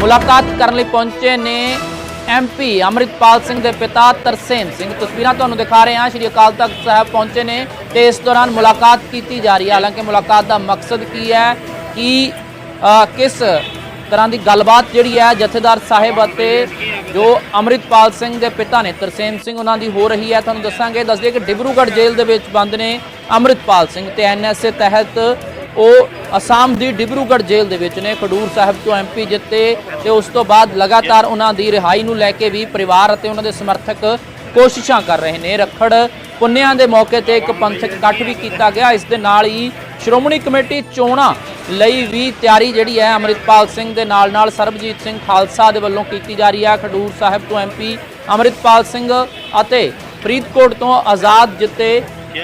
ਮੁਲਾਕਾਤ ਕਰਨ ਲਈ ਪਹੁੰਚੇ ਨੇ ਐਮਪੀ ਅਮਰਿਤਪਾਲ ਸਿੰਘ ਦੇ ਪਿਤਾ ਤਰਸੇਮ ਸਿੰਘ। ਤਸਵੀਰਾਂ ਤੁਹਾਨੂੰ ਦਿਖਾ ਰਹੇ ਹਾਂ। ਸ਼੍ਰੀ ਅਕਾਲ ਤਖਤ ਸਾਹਿਬ ਪਹੁੰਚੇ ਨੇ ਤੇ ਇਸ ਦੌਰਾਨ ਮੁਲਾਕਾਤ ਕੀਤੀ ਜਾ ਰਹੀ ਹੈ। ਹਾਲਾਂਕਿ ਮੁਲਾਕਾਤ ਦਾ ਮਕਸਦ ਕੀ ਹੈ ਕਿ ਕਿਸ ਤਰ੍ਹਾਂ ਦੀ ਗੱਲਬਾਤ ਜਿਹੜੀ ਹੈ ਜਥੇਦਾਰ ਸਾਹਿਬ ਅਤੇ ਜੋ ਅਮਰਿਤਪਾਲ ਸਿੰਘ ਦੇ ਪਿਤਾ ਨੇ, ਤਰਸੇਮ ਸਿੰਘ ਉਹਨਾਂ ਦੀ ਹੋ ਰਹੀ ਹੈ। ਤੁਹਾਨੂੰ ਦੱਸਾਂਗੇ, ਦੱਸਦੇ ਕਿ ਡਿਬਰੂਗੜ੍ਹ ਜੇਲ੍ਹ ਦੇ ਵਿੱਚ ਬੰਦ ਨੇ ਅਮਰਿਤਪਾਲ ਸਿੰਘ ਤੇ ਐਨਐਸਏ ਤਹਿਤ ਉਹ ਅਸਾਮ ਦੀ ਡਿਬਰੂਗੜ੍ਹ ਜੇਲ੍ਹ ਦੇ ਵਿੱਚ ਨੇ। ਖਡੂਰ ਸਾਹਿਬ ਤੋਂ ਐਮਪੀ ਜਿੱਤੇ ਤੇ ਉਸ ਤੋਂ ਬਾਅਦ ਲਗਾਤਾਰ ਉਹਨਾਂ ਦੀ ਰਿਹਾਈ ਨੂੰ ਲੈ ਕੇ ਵੀ ਪਰਿਵਾਰ ਅਤੇ ਉਹਨਾਂ ਦੇ ਸਮਰਥਕ ਕੋਸ਼ਿਸ਼ਾਂ ਕਰ ਰਹੇ ਨੇ। ਰੱਖੜ ਪੁੰਨਿਆਂ ਦੇ ਮੌਕੇ ਤੇ ਇੱਕ ਪੰਥਕ ਇਕੱਠ ਵੀ ਕੀਤਾ ਗਿਆ। ਇਸ ਦੇ ਨਾਲ ਹੀ ਸ਼੍ਰੋਮਣੀ ਕਮੇਟੀ ਚੋਣਾਂ ਲਈ ਵੀ ਤਿਆਰੀ ਜਿਹੜੀ ਹੈ ਅਮਰਿਤਪਾਲ ਸਿੰਘ ਦੇ ਨਾਲ ਨਾਲ ਸਰਬਜੀਤ ਸਿੰਘ ਖਾਲਸਾ ਦੇ ਵੱਲੋਂ ਕੀਤੀ ਜਾ ਰਹੀ ਹੈ। ਖਡੂਰ ਸਾਹਿਬ ਤੋਂ ਐਮਪੀ ਅਮਰਿਤਪਾਲ ਸਿੰਘ ਅਤੇ ਫਰੀਦਕੋਟ ਤੋਂ ਆਜ਼ਾਦ ਜਿੱਤੇ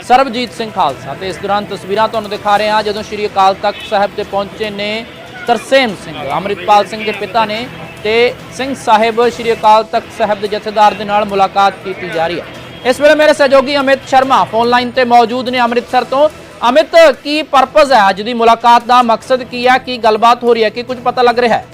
ਸਰਬਜੀਤ ਸਿੰਘ ਖਾਲਸਾ ਤੇ ਇਸ ਦੌਰਾਨ ਤਸਵੀਰਾਂ ਤੁਹਾਨੂੰ ਦਿਖਾ ਰਹੇ ਹਾਂ ਜਦੋਂ ਸ਼੍ਰੀ ਅਕਾਲ ਤਖਤ ਸਾਹਿਬ ਤੇ ਪਹੁੰਚੇ ਨੇ ਤਰਸੇਮ ਸਿੰਘ, ਅਮਰਿਤਪਾਲ ਸਿੰਘ ਦੇ ਪਿਤਾ ਨੇ ਤੇ ਸਿੰਘ ਸਾਹਿਬ ਸ਼੍ਰੀ ਅਕਾਲ ਤਖਤ ਸਾਹਿਬ ਦੇ ਜਥੇਦਾਰ ਦੇ ਨਾਲ ਮੁਲਾਕਾਤ ਕੀਤੀ ਜਾ ਰਹੀ ਹੈ। ਇਸ ਵੇਲੇ ਮੇਰੇ ਸਹਿਯੋਗੀ ਅਮਿਤ ਸ਼ਰਮਾ ਫੋਨ ਲਾਈਨ ਤੇ ਮੌਜੂਦ ਨੇ ਅੰਮ੍ਰਿਤਸਰ ਤੋਂ। ਅਮਿਤ, ਕੀ ਪਰਪਸ ਹੈ ਅੱਜ ਦੀ ਮੁਲਾਕਾਤ ਦਾ? ਮਕਸਦ ਕੀ ਹੈ? ਕੀ ਗੱਲਬਾਤ ਹੋ ਰਹੀ ਹੈ? ਕੀ ਕੁਝ ਪਤਾ ਲੱਗ ਰਿਹਾ ਹੈ?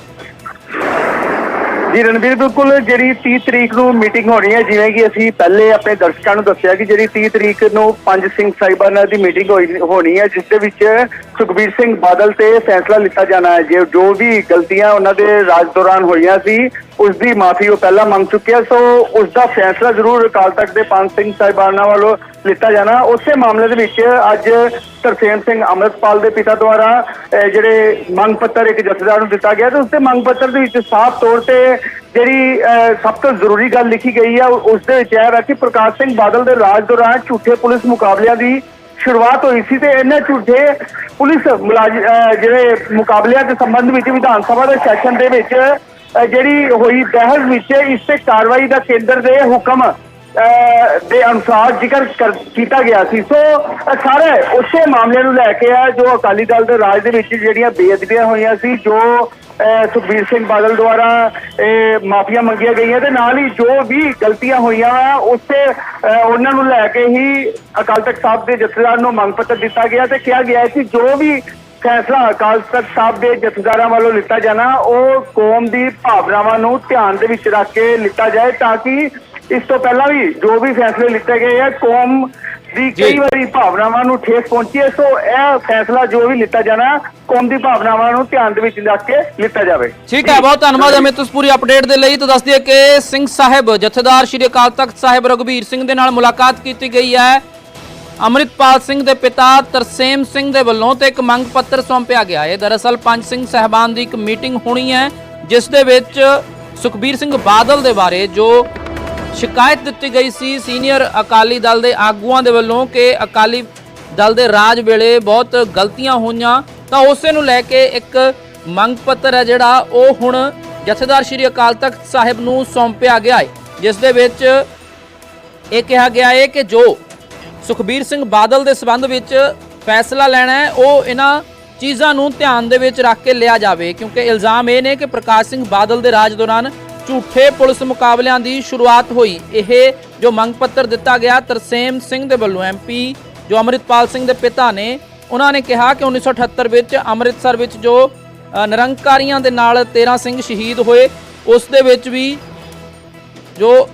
ਜੀ ਰਣਵੀਰ, ਬਿਲਕੁਲ ਜਿਹੜੀ 30 ਤਰੀਕ ਨੂੰ ਮੀਟਿੰਗ ਹੋਣੀ ਹੈ, ਜਿਵੇਂ ਕਿ ਅਸੀਂ ਪਹਿਲੇ ਆਪਣੇ ਦਰਸ਼ਕਾਂ ਨੂੰ ਦੱਸਿਆ ਕਿ ਜਿਹੜੀ 30 ਤਰੀਕ ਨੂੰ ਪੰਜ ਸਿੰਘ ਸਾਹਿਬਾਨਾਂ ਦੀ ਮੀਟਿੰਗ ਹੋਈ- ਹੋਣੀ ਹੈ, ਜਿਸ ਦੇ ਵਿੱਚ ਸੁਖਬੀਰ ਸਿੰਘ ਬਾਦਲ ਤੇ ਫੈਸਲਾ ਲਿੱਤਾ ਜਾਣਾ ਹੈ। ਜੇ ਜੋ ਵੀ ਗਲਤੀਆਂ ਉਹਨਾਂ ਦੇ ਰਾਜ ਦੌਰਾਨ ਹੋਈਆਂ ਸੀ, ਉਸ ਦੀ ਮਾਫੀ ਉਹ ਪਹਿਲਾਂ ਮੰਗ ਚੁੱਕਿਆ, ਸੋ ਉਸ ਦਾ ਫੈਸਲਾ ਜ਼ਰੂਰ ਅਕਾਲ ਤਖਤ ਦੇ ਪੰਜ ਸਿੰਘ ਸਾਹਿਬਾਨਾਂ ਵੱਲੋਂ ਲਿੱਤਾ ਜਾਣਾ। ਉਸੇ ਮਾਮਲੇ ਦੇ ਵਿੱਚ ਅੱਜ ਤਰਸੇਮ ਸਿੰਘ ਅੰਮ੍ਰਿਤਪਾਲ ਦੇ ਪਿਤਾ ਦੁਆਰਾ ਜਿਹੜੇ ਮੰਗ ਪੱਤਰ ਇੱਕ ਜਥੇਦਾਰ ਨੂੰ ਦਿੱਤਾ ਗਿਆ ਤੇ ਉਸ ਦੇ ਮੰਗ ਪੱਤਰ ਦੇ ਵਿੱਚ ਸਾਫ਼ ਤੌਰ ਤੇ ਜਿਹੜੀ ਅਹ, ਸਭ ਤੋਂ ਜ਼ਰੂਰੀ ਗੱਲ ਲਿਖੀ ਗਈ ਹੈ ਉਸ ਦੇ ਵਿੱਚ ਇਹ ਹੈ ਕਿ ਪ੍ਰਕਾਸ਼ ਸਿੰਘ ਬਾਦਲ ਦੇ ਰਾਜ ਦੌਰਾਨ ਝੂਠੇ ਪੁਲਿਸ ਮੁਕਾਬਲਿਆਂ ਦੀ ਸ਼ੁਰੂਆਤ ਹੋਈ ਸੀ ਤੇ ਇਹਨਾਂ ਝੂਠੇ ਪੁਲਿਸ ਮੁਲਾਜ਼- ਜਿਹੜੇ ਮੁਕਾਬਲਿਆਂ ਦੇ ਸੰਬੰਧ ਵਿੱਚ ਵਿਧਾਨ ਸਭਾ ਦੇ ਸੈਸ਼ਨ ਦੇ ਵਿੱਚ ਜਿਹੜੀ ਹੋਈ ਬਹਿਸ ਵਿੱਚ ਇਸ ਤੇ ਕਾਰਵਾਈ ਦਾ ਕੇਂਦਰ ਦੇ ਹੁਕਮ ਦੇ ਅਨੁਸਾਰ ਜ਼ਿਕਰ ਕਰ- ਕੀਤਾ ਗਿਆ ਸੀ। ਸੋ ਸਾਰੇ ਉਸੇ ਮਾਮਲੇ ਨੂੰ ਲੈ ਕੇ ਆ ਜੋ ਅਕਾਲੀ ਦਲ ਦੇ ਰਾਜ ਦੇ ਵਿੱਚ ਜਿਹੜੀਆਂ ਬੇਅਦਬੀਆਂ ਹੋਈਆਂ ਸੀ, ਜੋ ਸੁਖਬੀਰ ਸਿੰਘ ਬਾਦਲ ਦੁਆਰਾ ਮਾਫੀਆਂ ਮੰਗੀਆਂ ਗਈਆਂ ਤੇ ਨਾਲ ਹੀ ਜੋ ਵੀ ਗਲਤੀਆਂ ਹੋਈਆਂ ਆ ਉਸੇ, ਅਹ, ਉਹਨਾਂ ਨੂੰ ਲੈ ਕੇ ਹੀ ਅਕਾਲ ਤਖਤ ਸਾਹਿਬ ਦੇ ਜਥੇਦਾਰ ਨੂੰ ਮੰਗ ਪੱਤਰ ਦਿੱਤਾ ਗਿਆ ਤੇ ਕਿਹਾ ਗਿਆ ਹੈ ਕਿ ਜੋ ਵੀ ਫੈਸਲਾ ਅਕਾਲ ਤਖਤ ਸਾਹਿਬ ਦੇ ਜਥੇਦਾਰਾਂ ਵੱਲੋਂ ਲਿੱਤਾ ਜਾਣਾ, ਉਹ ਕੌਮ ਦੀ ਭਾਵਨਾਵਾਂ ਨੂੰ ਧਿਆਨ ਦੇ ਵਿੱਚ ਰੱਖ ਕੇ ਲਿੱਤਾ ਜਾਏ ਤਾਂ ਕਿ ਇਸ ਤੋਂ ਪਹਿਲਾਂ ਵੀ ਜੋ ਵੀ ਫੈਸਲੇ ਲਿੱਤੇ ਗਏ ਆ ਕੌਮ ਦੀ। ਕਈ ਵਾਰੀ ਭਾਵਨਾਵਾਂ ਨੂੰ ਠੇਸ ਪਹੁੰਚੀ ਹੈ ਸੋ ਇਹ ਫੈਸਲਾ ਜੋ ਵੀ ਲਿੱਤਾ ਜਾਣਾ ਕੌਮ ਦੀ ਭਾਵਨਾਵਾਂ ਨੂੰ ਧਿਆਨ ਦੇ ਵਿੱਚ ਰੱਖ ਕੇ ਲਿੱਤਾ ਜਾਵੇ। ਠੀਕ ਹੈ ਬਹੁਤ ਧੰਨਵਾਦ ਅਮਿਤ ਤੁਸੀਂ ਪੂਰੀ ਅਪਡੇਟ ਦੇ ਲਈ ਤਾਂ ਦੱਸ ਦਈਏ ਕਿ ਸਿੰਘ ਸਾਹਿਬ ਜਥੇਦਾਰ ਸ਼੍ਰੀ ਅਕਾਲ ਤਖਤ ਸਾਹਿਬ ਰਘਬੀਰ ਸਿੰਘ ਦੇ ਨਾਲ ਮੁਲਾਕਾਤ ਕੀਤੀ ਗਈ ਹੈ। ਅਮਰਿਤਪਾਲ ਸਿੰਘ ਦੇ ਪਿਤਾ ਤਰਸੇਮ ਸਿੰਘ ਦੇ ਵੱਲੋਂ ਤੇ ਇੱਕ ਮੰਗ ਪੱਤਰ ਸੌਂਪਿਆ ਗਿਆ ਹੈ। ਦਰਅਸਲ ਪੰਜ ਸਿੰਘ ਸਹਿਬਾਨ ਦੀ ਇੱਕ ਮੀਟਿੰਗ ਹੋਣੀ ਹੈ ਜਿਸ ਦੇ ਵਿੱਚ ਸੁਖਬੀਰ ਸਿੰਘ ਬਾਦਲ ਦੇ ਬਾਰੇ ਜੋ ਸ਼ਿਕਾਇਤ ਦਿੱਤੀ ਗਈ ਸੀ ਸੀਨੀਅਰ ਅਕਾਲੀ ਦਲ ਦੇ ਆਗੂਆਂ ਦੇ ਵੱਲੋਂ ਕਿ ਅਕਾਲੀ ਦਲ ਦੇ ਰਾਜ ਵੇਲੇ ਬਹੁਤ ਗਲਤੀਆਂ ਹੋਈਆਂ। ਤਾਂ ਉਸੇ ਨੂੰ ਲੈ ਕੇ ਇੱਕ ਮੰਗ ਪੱਤਰ ਹੈ ਜਿਹੜਾ ਉਹ ਹੁਣ ਜਥੇਦਾਰ ਸ਼੍ਰੀ ਅਕਾਲ ਤਖਤ ਸਾਹਿਬ ਨੂੰ ਸੌਂਪਿਆ ਗਿਆ ਹੈ। ਜਿਸ ਦੇ ਵਿੱਚ ਇਹ ਕਿਹਾ ਗਿਆ ਹੈ ਕਿ ਜੋ ਸੁਖਬੀਰ ਸਿੰਘ ਬਾਦਲ ਦੇ ਸਬੰਧ ਵਿੱਚ ਫੈਸਲਾ ਲੈਣਾ ਹੈ, ਉਹ ਇਹਨਾਂ ਚੀਜ਼ਾਂ ਨੂੰ ਧਿਆਨ ਦੇ ਵਿੱਚ ਰੱਖ ਕੇ ਲਿਆ ਜਾਵੇ। ਕਿਉਂਕਿ ਇਲਜ਼ਾਮ ਇਹ ਨੇ ਕਿ ਪ੍ਰਕਾਸ਼ ਸਿੰਘ ਬਾਦਲ ਦੇ ਰਾਜ ਦੌਰਾਨ ਝੂਠੇ ਪੁਲਿਸ ਮੁਕਾਬਲਿਆਂ ਦੀ ਸ਼ੁਰੂਆਤ ਹੋਈ। ਇਹ ਜੋ ਮੰਗ ਪੱਤਰ ਦਿੱਤਾ ਗਿਆ, ਤਰਸੇਮ ਸਿੰਘ ਦੇ ਵੱਲੋਂ ਐਮਪੀ ਜੋ ਅਮਰਿਤਪਾਲ ਸਿੰਘ ਦੇ ਪਿਤਾ ਨੇ, ਉਹਨਾਂ ਨੇ ਕਿਹਾ ਕਿ 1978 ਵਿੱਚ ਅੰਮ੍ਰਿਤਸਰ ਵਿੱਚ ਜੋ ਨਿਰੰਕਾਰੀਆਂ ਦੇ ਨਾਲ 13 ਸਿੰਘ ਸ਼ਹੀਦ ਹੋਏ, ਉਸ ਦੇ ਵਿੱਚ ਵੀ ਜੋ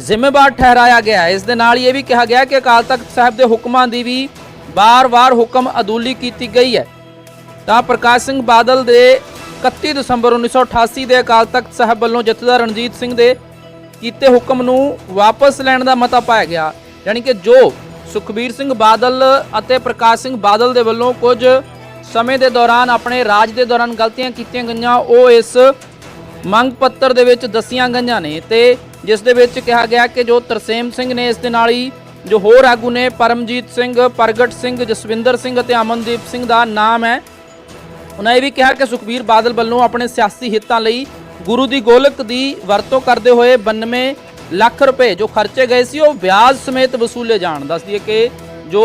ਜ਼ਿੰਮੇਵਾਰ ਠਹਿਰਾਇਆ ਗਿਆ ਇਸ ਦੇ ਨਾਲ ਇਹ ਵੀ ਕਿਹਾ ਗਿਆ ਕਿ ਅਕਾਲ ਤਖਤ ਸਾਹਿਬ ਦੇ ਹੁਕਮਾਂ ਦੀ ਵੀ ਵਾਰ-ਵਾਰ ਹੁਕਮ ਅਦੂਲੀ ਕੀਤੀ ਗਈ ਹੈ। ਤਾਂ ਪ੍ਰਕਾਸ਼ ਸਿੰਘ ਬਾਦਲ ਦੇ 31 ਦਸੰਬਰ 1988 ਦੇ ਅਕਾਲ ਤਖਤ ਸਾਹਿਬ ਵੱਲੋਂ ਜਥੇਦਾਰ ਰਣਜੀਤ ਸਿੰਘ ਦੇ ਕੀਤੇ ਹੁਕਮ ਨੂੰ ਵਾਪਸ ਲੈਣ ਦਾ ਮਤਾ ਪਾਇਆ ਗਿਆ। ਯਾਨੀ ਕਿ ਜੋ ਸੁਖਬੀਰ ਸਿੰਘ ਬਾਦਲ ਅਤੇ ਪ੍ਰਕਾਸ਼ ਸਿੰਘ ਬਾਦਲ ਦੇ ਵੱਲੋਂ ਕੁਝ ਸਮੇਂ ਦੇ ਦੌਰਾਨ ਆਪਣੇ ਰਾਜ ਦੇ ਦੌਰਾਨ ਗਲਤੀਆਂ ਕੀਤੀਆਂ ਗਈਆਂ, ਉਹ ਇਸ ਮੰਗ ਪੱਤਰ ਦੇ ਵਿੱਚ ਦੱਸੀਆਂ ਗਈਆਂ ਨੇ ਤੇ ਜਿਸ ਦੇ ਵਿੱਚ ਕਿਹਾ ਗਿਆ ਕਿ ਜੋ ਤਰਸੇਮ ਸਿੰਘ ਨੇ ਇਸ ਦੇ ਨਾਲ ਹੀ ਜੋ ਹੋਰ ਆਗੂ ਨੇ, ਪਰਮਜੀਤ ਸਿੰਘ, ਪ੍ਰਗਟ ਸਿੰਘ, ਜਸਵਿੰਦਰ ਸਿੰਘ ਅਤੇ ਅਮਨਦੀਪ ਸਿੰਘ ਦਾ ਨਾਮ ਹੈ ਉਹਨਾਂ ਇਹ ਵੀ ਕਿਹਾ ਕਿ ਸੁਖਬੀਰ ਬਾਦਲ ਵੱਲੋਂ ਆਪਣੇ ਸਿਆਸੀ ਹਿੱਤਾਂ ਲਈ ਗੁਰੂ ਦੀ ਗੋਲਕ ਦੀ ਵਰਤੋਂ ਕਰਦੇ ਹੋਏ 92 ਲੱਖ ਰੁਪਏ ਜੋ ਖਰਚੇ ਗਏ ਸੀ, ਉਹ ਵਿਆਜ ਸਮੇਤ ਵਸੂਲੇ ਜਾਣ। ਦੱਸਦੀ ਕਿ ਜੋ